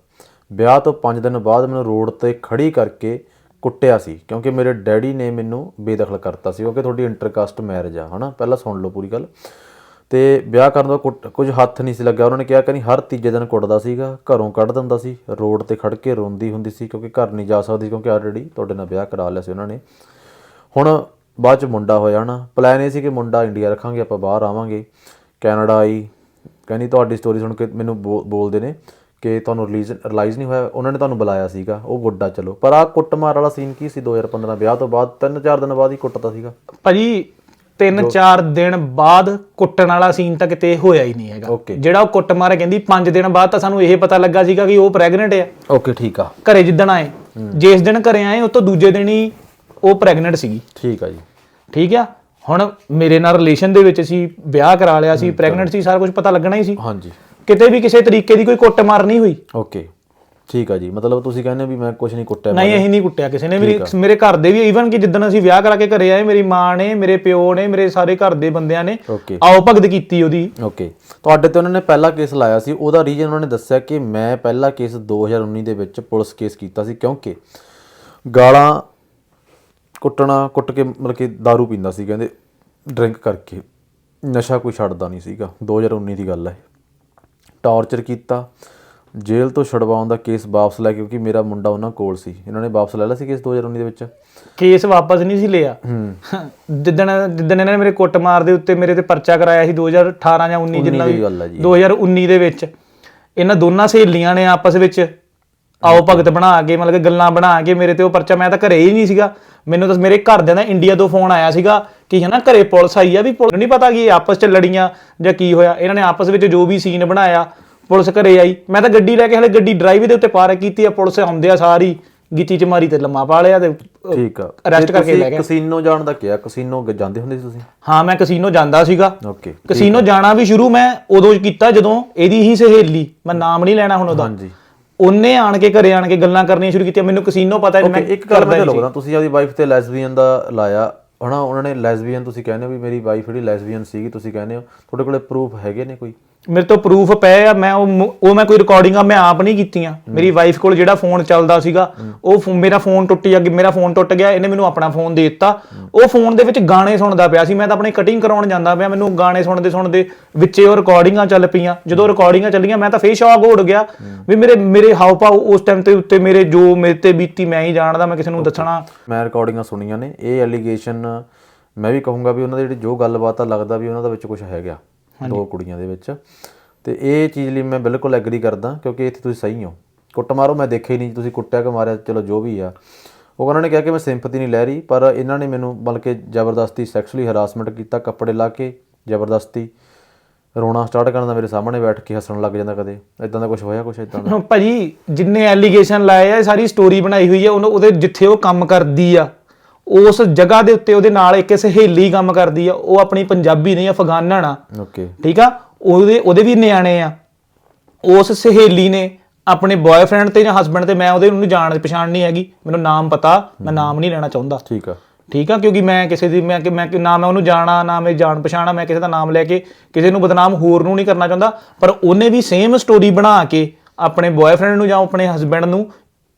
ਵਿਆਹ ਤੋਂ 5 ਦਿਨ ਬਾਅਦ ਮੈਨੂੰ ਰੋਡ ਤੇ ਖੜੀ ਕਰਕੇ ਕੁੱਟਿਆ ਸੀ ਕਿਉਂਕਿ ਮੇਰੇ ਡੈਡੀ ਨੇ ਮੈਨੂੰ ਬੇਦਖਲ ਕਰਤਾ ਸੀ ਕਿਉਂਕਿ ਤੁਹਾਡੀ ਇੰਟਰਕਾਸਟ ਮੈਰਿਜ ਆ ਹਨਾ? ਪਹਿਲਾਂ ਸੁਣ ਲਓ ਪੂਰੀ ਗੱਲ। ਤੇ ਵਿਆਹ ਕਰਨ ਦਾ ਕੁੱਟ- ਕੁਝ ਹੱਥ ਨਹੀਂ ਸੀ ਲੱਗਿਆ। ਉਹਨਾਂ ਨੇ ਕਿਹਾ ਕਿ ਨਹੀਂ, ਹਰ ਤੀਜੇ ਦਿਨ ਕੁੱਟਦਾ ਸੀਗਾ, ਘਰੋਂ ਕੱਢ ਦਿੰਦਾ ਸੀ, ਰੋਡ ਤੇ ਖੜ ਕੇ ਰੋਂਦੀ ਹੁੰਦੀ ਸੀ ਕਿਉਂਕਿ ਘਰ ਨਹੀਂ ਜਾ ਸਕਦੀ ਕਿਉਂਕਿ ਆਲਰੇਡੀ ਤੁਹਾਡੇ ਨਾਲ ਵਿਆਹ ਕਰਾ ਲਿਆ ਸੀ ਉਹਨਾਂ ਨੇ। ਹੁਣ ਬਾਅਦ ਚ ਮੁੰਡਾ ਹੋਇਆ ਨਾ ਪਲਾਨ ਇਹ ਸੀ ਕਿ ਮੁੰਡਾ ਇੰਡੀਆ ਰੱਖਾਂਗੇ, ਆਪਾਂ ਬਾਹਰ ਆਵਾਂਗੇ ਕੈਨੇਡਾ ਆਈ, ਕਹਿੰਦੀ ਤੁਹਾਡੀ ਸਟੋਰੀ ਸੁਣ ਕੇ ਮੈਨੂੰ ਬੋ- ਬੋਲਦੇ ਨੇ ਕਿ ਤੁਹਾਨੂੰ ਰਿਲੀਜ਼ ਰਿਲਾਈਜ਼ ਨਹੀਂ ਹੋਇਆ, ਉਹਨਾਂ ਨੇ ਤੁਹਾਨੂੰ ਬੁਲਾਇਆ ਸੀਗਾ, ਉਹ ਗੁੱਡਾ ਚਲੋ। ਪਰ ਆ ਕੁੱਟਮਾਰ ਵਾਲਾ ਸੀਨ ਕੀ ਸੀ? 2015 ਵਿਆਹ ਤੋਂ ਬਾਅਦ 3-4 ਦਿਨ ਬਾਅਦ ਹੀ ਕੁੱਟਦਾ ਸੀਗਾ। ਭਾਜੀ 3-4 ਦਿਨ ਬਾਅਦ ਕੁੱਟਣ ਵਾਲਾ ਸੀਨ ਤਾਂ ਕਿਤੇ ਹੋਇਆ ਹੀ ਨਹੀਂ ਹੈਗਾ। Okay. ਜਿਹੜਾ ਉਹ ਕੁੱਟ ਮਾਰੇ ਕਹਿੰਦੀ 5 ਦਿਨ ਬਾਅਦ ਤਾਂ ਸਾਨੂੰ ਇਹ ਪਤਾ ਲੱਗਾ ਸੀਗਾ ਕਿ ਉਹ ਪ੍ਰੈਗਨੈਂਟ ਆ। ਓਕੇ ਠੀਕ ਆ। ਘਰੇ ਜਿੱਦਣ ਆਏ। ਜਿਸ ਦਿਨ ਘਰੇ ਆਏ ਉਹ ਤੋਂ ਦੂਜੇ ਦਿਨ ਹੀ ਉਹ ਪ੍ਰੈਗਨੈਂਟ ਸੀਗੀ। ਠੀਕ ਆ ਜੀ। ਠੀਕ ਆ? ਹੁਣ ਮੇਰੇ ਨਾਲ ਰਿਲੇਸ਼ਨ ਦੇ ਵਿੱਚ ਸੀ ਵਿਆਹ ਕਰਾ ਲਿਆ ਸੀ ਪ੍ਰੈਗਨੈਂਟ ਸੀ ਸਾਰਾ ਕੁਝ ਪਤਾ ਲੱਗਣਾ ਹੀ ਸੀ। ਹਾਂਜੀ। ਕਿਤੇ ਵੀ ਕਿਸੇ ਤਰੀਕੇ ਦੀ ਕੋਈ ਕੁੱਟ ਮਾਰ ਨਹੀਂ ਹੋਈ। ਓਕੇ ਠੀਕ ਆ ਜੀ ਮਤਲਬ ਤੁਸੀਂ ਕਹਿੰਦੇ ਵੀ ਮੈਂ ਕੁਝ ਨਹੀਂ ਕੁੱਟਿਆ ਨਹੀਂ ਅਸੀਂ ਨਹੀਂ ਕੁੱਟਿਆ ਕਿਸੇ ਨੇ ਮੇਰੀ ਮੇਰੇ ਘਰ ਦੇ ਵੀ ਈਵਨ ਕਿ ਜਿੱਦਣ ਅਸੀਂ ਵਿਆਹ ਕਰਾ ਕੇ ਘਰੇ ਆਏ ਮੇਰੀ ਮਾਂ ਨੇ ਮੇਰੇ ਪਿਓ ਨੇ ਮੇਰੇ ਸਾਰੇ ਘਰ ਦੇ ਬੰਦਿਆਂ ਨੇ ਆਓ ਭਗਤ ਕੀਤੀ ਉਹਦੀ। ਓਕੇ। ਤੁਹਾਡੇ ਤੇ ਉਹਨਾਂ ਨੇ ਪਹਿਲਾ ਕੇਸ ਲਾਇਆ ਸੀ ਉਹਦਾ ਰੀਜਨ ਉਹਨਾਂ ਨੇ ਦੱਸਿਆ ਕਿ ਮੈਂ ਪਹਿਲਾ ਕੇਸ 2019 ਦੇ ਵਿੱਚ ਪੁਲਿਸ ਕੇਸ ਕੀਤਾ ਸੀ ਕਿਉਂਕਿ ਗਾਲਾਂ ਕੁੱਟਣਾ ਕੁੱਟ ਕੇ ਮਤਲਬ ਕਿ दारू ਪੀਂਦਾ ਸੀ ਕਹਿੰਦੇ ਡਰਿੰਕ ਕਰਕੇ। ਨਸ਼ਾ ਕੋਈ ਛੱਡਦਾ ਨਹੀਂ ਸੀਗਾ 2019 ਦੀ ਗੱਲ ਹੈ ਟਾਰਚਰ ਕੀਤਾ ਜੇਲ੍ਹ ਤੋਂ ਛੁਡਵਾਉਣ ਦਾ ਕੇਸ ਵਾਪਸ ਲੈ ਕਿਉਂਕਿ ਮੇਰਾ ਮੁੰਡਾ ਉਹਨਾਂ ਕੋਲ ਸੀ। ਇਹਨਾਂ ਨੇ ਵਾਪਸ ਲੈ ਲਿਆ ਸੀ ਕੇਸ 2019 ਦੇ ਵਿੱਚ? ਕੇਸ ਵਾਪਸ ਨਹੀਂ ਸੀ ਲਿਆ। ਜਿੱਦਣ ਜਿੱਦਣ ਇਹਨਾਂ ਨੇ ਮੇਰੇ ਕੁੱਟ ਮਾਰ ਦੇ ਉੱਤੇ ਮੇਰੇ ਤੇ ਪਰਚਾ ਕਰਾਇਆ ਸੀ 2018 ਜਾਂ 19 ਜਿੰਨਾ ਵੀ ਗੱਲ ਹੈ ਜੀ। 2019 ਦੇ ਵਿੱਚ। ਇਹਨਾਂ ਦੋਨਾਂ ਸਹੇਲੀਆਂ ਨੇ ਆਪਸ ਵਿੱਚ ਆਓ ਭਗਤ ਬਣਾ ਕੇ ਮਤਲਬ ਕਿ ਗੱਲਾਂ ਬਣਾ ਕੇ ਮੇਰੇ ਤੇ ਉਹ ਪਰਚਾ ਮੈਂ ਤਾਂ ਘਰੇ ਹੀ ਨਹੀਂ ਸੀਗਾ। ਮੈਨੂੰ ਤਾਂ ਮੇਰੇ ਘਰਦਿਆਂ ਦਾ ਇੰਡੀਆ ਤੋਂ ਫੋਨ ਆਇਆ ਸੀਗਾ ਕਿ ਹਨਾ ਘਰੇ ਪੁਲਿਸ ਆਈ ਆ ਵੀ ਪੁਲਿਸ ਨਹੀਂ ਪਤਾ ਕਿ ਆਪਸ 'ਚ ਲੜੀਆਂ ਜਾਂ ਕੀ ਹੋਇਆ। ਇਹਨਾਂ ਨੇ ਆਪਸ ਵਿੱਚ ਜੋ ਵੀ ਸੀਨ ਬਣਾਇਆ ਪੁਲਿਸ ਘਰੇ ਆਈ। ਮੈਂ ਤਾਂ ਗੱਡੀ ਲੈ ਕੇ ਹਲੇ ਗੱਡੀ ਡਰਾਈਵ ਦੇ ਉੱਤੇ ਪਾਰਕ ਕੀਤੀ ਆ ਪੁਲਿਸ ਆਉਂਦੇ ਆ ਸਾਰੀ ਗਿੱਚੀ ਚ ਮਾਰੀ ਤੇ ਲੰਮਾ ਪਾ ਲਿਆ ਤੇ ਠੀਕ ਆ। ਤੇ ਕਰਕੇ ਲੈ ਗਏ। ਕਸੀਨੋ ਜਾਣ ਦਾ ਕਿਹਾ? ਕਸੀਨੋ ਜਾਂਦੇ ਹੁੰਦੇ ਸੀ ਤੁਸੀਂ? ਹਾਂ ਮੈਂ ਕਸੀਨੋ ਜਾਂਦਾ ਸੀਗਾ। ਓਕੇ ਕਸੀਨੋ ਜਾਣਾ ਵੀ ਸ਼ੁਰੂ ਮੈਂ ਉਦੋਂ ਕੀਤਾ ਜਦੋਂ ਇਹਦੀ ਹੀ ਸਹੇਲੀ ਮੈਂ ਨਾਮ ਨਹੀਂ ਲੈਣਾ ਹੁਣ ਉਹਦਾ। ਹਾਂਜੀ। ਉਹਨੇ ਆਣ ਕੇ ਘਰੇ ਆਣ ਕੇ ਗੱਲਾਂ ਕਰਨੀਆਂ ਸ਼ੁਰੂ ਕੀਤੀਆਂ ਮੈਨੂੰ ਕਸੀਨੋ ਪਤਾ ਮੈਂ ਇੱਕ ਗੱਲ ਮੈਂ ਲੱਗਦਾ ਤੁਸੀਂ ਆਪਦੀ ਵਾਈਫ ਤੇ ਲੈਸਬੀਅਨ ਦਾ ਲਾਇਆ। ਹਨਾ ਉਹਨਾਂ ਨੇ ਲੈਸਬੀਅਨ ਤੁਸੀਂ ਕਹਿੰਦੇ ਹੋ ਵੀ ਮੇਰੀ ਵਾਈਫ ਜਿਹੜੀ ਲੈਸਬੀਅਨ ਸੀਗੀ ਤੁਸੀਂ ਕਹਿੰਦੇ ਹੋ। ਤੁਹਾਡੇ ਕੋਲੇ ਪ੍ਰੂਫ ਹੈਗੇ ਨੇ ਕੋਈ? ਮੇਰੇ ਤੋਂ ਪ੍ਰੂਫ ਪਏ ਆ ਮੈਂ ਉਹ ਮ- ਉਹ ਮੈਂ ਕੋਈ ਰਿਕਾਰਡਿੰਗਾਂ ਮੈਂ ਆਪ ਨਹੀਂ ਕੀਤੀਆਂ। ਮੇਰੀ ਵਾਈਫ ਕੋਲ ਜਿਹੜਾ ਫੋਨ ਚੱਲਦਾ ਸੀਗਾ ਉਹ ਫੋ- ਮੇਰਾ ਫੋਨ ਟੁੱਟ ਗਿਆ ਮੇਰਾ ਫੋਨ ਟੁੱਟ ਗਿਆ ਇਹਨੇ ਮੈਨੂੰ ਆਪਣਾ ਫੋਨ ਦੇ ਦਿੱਤਾ। ਉਹ ਫੋਨ ਦੇ ਵਿੱਚ ਗਾਣੇ ਸੁਣਦਾ ਪਿਆ ਸੀ ਮੈਂ ਤਾਂ ਆਪਣੀ ਕਟਿੰਗ ਕਰਾਉਣ ਜਾਂਦਾ ਪਿਆ ਮੈਨੂੰ ਗਾਣੇ ਸੁਣਦੇ ਸੁਣਦੇ ਵਿੱਚੇ ਉਹ ਰਿਕਾਰਡਿੰਗਾਂ ਚੱਲ ਪਈਆਂ। ਜਦੋਂ ਰਿਕਾਰਡਿੰਗਾਂ ਚੱਲੀਆਂ ਮੈਂ ਤਾਂ ਫੇਰ ਸ਼ੌਕ ਹੋ ਗਿਆ ਵੀ ਮੇਰੇ ਮੇਰੇ ਹਾਵ ਭਾਵ ਉਸ ਟਾਈਮ ਤੇ ਉੱਤੇ ਮੇਰੇ ਜੋ ਮੇਰੇ ਤੇ ਬੀਤੀ ਮੈਂ ਹੀ ਜਾਣਦਾ ਮੈਂ ਕਿਸੇ ਨੂੰ ਦੱਸਣਾ। ਮੈਂ ਰਿਕਾਰਡਿੰਗਾਂ ਸੁਣੀਆਂ ਨੇ ਇਹ ਐਲੀਗੇਸ਼ਨ ਮੈਂ ਵੀ ਕਹੂੰਗਾ ਵੀ ਉਹਨਾਂ ਦੀ ਜਿਹੜੀ ਜੋ ਗੱਲਬਾਤ ਆ ਲੱਗਦਾ ਵੀ ਉਹਨਾਂ ਦਾ ਵਿੱਚ ਕੁਝ ਹੈਗਾ। ਦੋ ਕੁੜੀਆਂ ਦੇ ਵਿੱਚ। ਤੇ ਇਹ ਚੀਜ਼ ਲਈ ਮੈਂ ਬਿਲਕੁਲ ਐਗਰੀ ਕਰਦਾ ਕਿਉਂਕਿ ਇੱਥੇ ਤੁਸੀਂ ਸਹੀ ਹੋ। ਕੁੱਟ ਮਾਰੋ ਮੈਂ ਦੇਖਿਆ ਹੀ ਨਹੀਂ ਤੁਸੀਂ ਕੁੱਟਿਆ ਕਿ ਮਾਰਿਆ ਚਲੋ ਜੋ ਵੀ ਆ। ਉਹ ਉਹਨਾਂ ਨੇ ਕਿਹਾ ਕਿ ਮੈਂ ਸਿੰਪਥੀ ਨਹੀਂ ਲੈ ਰਹੀ ਪਰ ਇਹਨਾਂ ਨੇ ਮੈਨੂੰ ਬਲਕਿ ਜ਼ਬਰਦਸਤੀ ਸੈਕਸ਼ੂਅਲੀ ਹਰਾਸਮੈਂਟ ਕੀਤਾ ਕੱਪੜੇ ਲਾ ਕੇ ਜ਼ਬਰਦਸਤੀ। ਰੋਣਾ ਸਟਾਰਟ ਕਰਨ ਦਾ ਮੇਰੇ ਸਾਹਮਣੇ ਬੈਠ ਕੇ ਹੱਸਣ ਲੱਗ ਜਾਂਦਾ ਕਦੇ। ਇਦਾਂ ਦਾ ਕੁਝ ਹੋਇਆ ਕੁਝ ਇਦਾਂ ਦਾ? ਭਾਜੀ ਜਿੰਨੇ ਐਲੀਗੇਸ਼ਨ ਲਾਏ ਆ ਸਾਰੀ ਸਟੋਰੀ ਬਣਾਈ ਹੋਈ ਹੈ ਉਹਨੂੰ- ਉਹਦੇ ਜਿੱਥੇ ਉਹ ਕੰਮ ਕਰਦੀ ਆ। ਉਸ ਜਗ੍ਹਾ ਦੇ ਉੱਤੇ ਉਹਦੇ ਨਾਲ ਇੱਕ ਸਹੇਲੀ ਕੰਮ ਕਰਦੀ ਆ ਉਹ ਆਪਣੀ ਪੰਜਾਬੀ ਨਹੀਂ ਅਫਗਾਨਣ ਆ ਓਕੇ ਠੀਕ ਆ? ਉਹਦੇ ਉਹਦੇ ਵੀ ਨਿਆਣੇ ਆ। ਉਸ ਸਹੇਲੀ ਨੇ ਆਪਣੇ ਬॉयਫ੍ਰੈਂਡ ਤੇ ਜਾਂ ਹਸਬੰਡ ਤੇ ਮੈਂ ਉਹਦੇ ਉਹਨੂੰ ਜਾਣ ਪਛਾਣ ਨਹੀਂ ਹੈਗੀ। ਮੈਨੂੰ ਨਾਮ ਪਤਾ ਮੈਂ ਨਾਮ ਨਹੀਂ ਲੈਣਾ ਚਾਹੁੰਦਾ। ਠੀਕ ਆ। ਠੀਕ ਆ? ਕਿਉਂਕਿ ਮੈਂ ਕਿਸੇ ਦੀ ਮੈਂ ਕਿ ਮੈਂ ਨਾ ਮੈਂ ਉਹਨੂੰ ਜਾਣਾ ਨਾ ਮੈਂ ਜਾਣ ਪਛਾਣਾ ਮੈਂ ਕਿਸੇ ਦਾ ਨਾਮ ਲੈ ਕੇ ਕਿਸੇ ਨੂੰ ਬਦਨਾਮ ਹੋਰ ਨੂੰ ਨਹੀਂ ਕਰਨਾ ਚਾਹੁੰਦਾ। ਪਰ ਉਹਨੇ ਵੀ ਸੇਮ ਸਟੋਰੀ ਬਣਾ ਕੇ ਆਪਣੇ ਬॉयਫ੍ਰੈਂਡ ਨੂੰ ਜਾਂ ਆਪਣੇ ਹਸਬੰਡ ਨੂੰ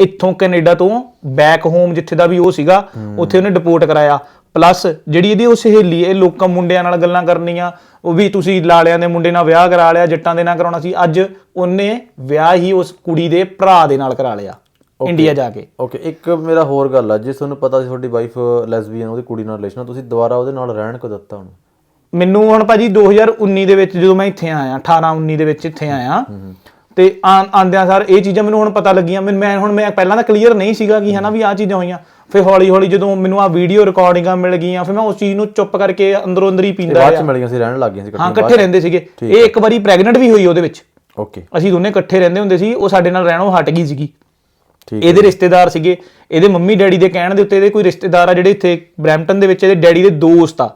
ਇੱਥੋਂ ਕੈਨੇਡਾ ਤੋਂ ਬੈਕ ਹੋਮ ਜਿੱਥੇ ਦਾ ਵੀ ਉਹ ਸੀਗਾ ਉੱਥੇ ਉਹਨੇ ਡਿਪੋਰਟ ਕਰਾਇਆ। ਪਲੱਸ ਜਿਹੜੀ ਇਹਦੀ ਉਹ ਸਹੇਲੀ ਇਹ ਲੋਕਾਂ ਮੁੰਡਿਆਂ ਨਾਲ ਗੱਲਾਂ ਕਰਨੀਆਂ ਉਹ ਵੀ ਤੁਸੀਂ ਲਾਲਿਆਂ ਦੇ ਮੁੰਡੇ ਨਾਲ ਵਿਆਹ ਕਰਾ ਲਿਆ ਜੱਟਾਂ ਦੇ ਨਾਲ ਕਰਾਉਣਾ ਸੀ। ਅੱਜ ਉਹਨੇ ਵਿਆਹ ਹੀ ਉਸ ਕੁੜੀ ਦੇ ਭਰਾ ਦੇ ਨਾਲ ਕਰਾ ਲਿਆ ਇੰਡੀਆ ਜਾ ਕੇ। ਓਕੇ ਇੱਕ ਮੇਰਾ ਹੋਰ ਗੱਲ ਆ ਜੇ ਤੁਹਾਨੂੰ ਪਤਾ ਸੀ ਤੁਹਾਡੀ ਵਾਈਫ ਲੈਸਬੀਅਨ ਉਹਦੀ ਕੁੜੀ ਨਾਲ ਰਿਲੇਸ਼ਨ ਤੁਸੀਂ ਦੁਬਾਰਾ ਉਹਦੇ ਨਾਲ ਰਹਿਣ ਕੋ ਦਿੱਤਾ ਉਹਨੂੰ? ਮੈਨੂੰ ਹੁਣ ਭਾਜੀ 2019 ਦੇ ਵਿੱਚ ਜਦੋਂ ਮੈਂ ਇੱਥੇ ਆਇਆ 18 19 ਦੇ ਵਿੱਚ ਇੱਥੇ ਆਇਆ ਤੇ ਆਂਦਿਆਂ ਸਾਰ ਇਹ ਚੀਜ਼ਾਂ ਮੈਨੂੰ ਹੁਣ ਪਤਾ ਲੱਗੀਆਂ। ਮੈਂ ਹੁਣ ਮੈਂ ਪਹਿਲਾਂ ਤਾਂ ਕਲੀਅਰ ਨਹੀਂ ਸੀਗਾ ਕਿ ਹਨਾ ਵੀ ਆਹ ਚੀਜ਼ਾਂ ਹੋਈਆਂ। ਫਿਰ ਹੌਲੀ ਹੌਲੀ ਜਦੋਂ ਮੈਨੂੰ ਆ ਵੀਡੀਓ ਰਿਕਾਰਡਿੰਗਾਂ ਮਿਲ ਗਈਆਂ ਫਿਰ ਮੈਂ ਉਸ ਚੀਜ਼ ਨੂੰ ਚੁੱਪ ਕਰਕੇ ਅੰਦਰੋਂ ਅੰਦਰ ਹੀ ਪੀਂਦਾ ਬਾਅਦ ਚ ਰਿਹਾ ਮਿਲ ਗਈਆਂ ਸੀ ਰਹਿਣ ਲੱਗ ਗਈਆਂ ਸੀ ਹਾਂ ਇਕੱਠੀਆਂ ਇਕੱਠੇ ਰਹਿੰਦੇ ਸੀਗੇ। ਇਹ ਇੱਕ ਵਾਰੀ ਪ੍ਰੈਗਨੈਂਟ ਵੀ ਹੋਈ ਉਹਦੇ ਵਿੱਚ। ਓਕੇ ਅਸੀਂ ਦੋਨੇ ਇਕੱਠੇ ਰਹਿੰਦੇ ਹੁੰਦੇ ਸੀ ਉਹ ਸਾਡੇ ਨਾਲ ਰਹਿਣੋਂ ਹਟ ਗਈ ਸੀਗੀ। ਠੀਕ ਇਹਦੇ ਰਿਸ਼ਤੇਦਾਰ ਸੀਗੇ। ਇਹਦੇ ਮੰਮੀ ਡੈਡੀ ਦੇ ਕਹਿਣ ਦੇ ਉੱਤੇ ਇਹਦੇ ਕੋਈ ਰਿਸ਼ਤੇਦਾਰ ਆ ਜਿਹੜੇ ਇੱਥੇ ਬ੍ਰੈਂਪਟਨ ਦੇ ਵਿੱਚ ਇਹਦੇ ਡੈਡੀ ਦੇ ਦੋਸਤ ਆ।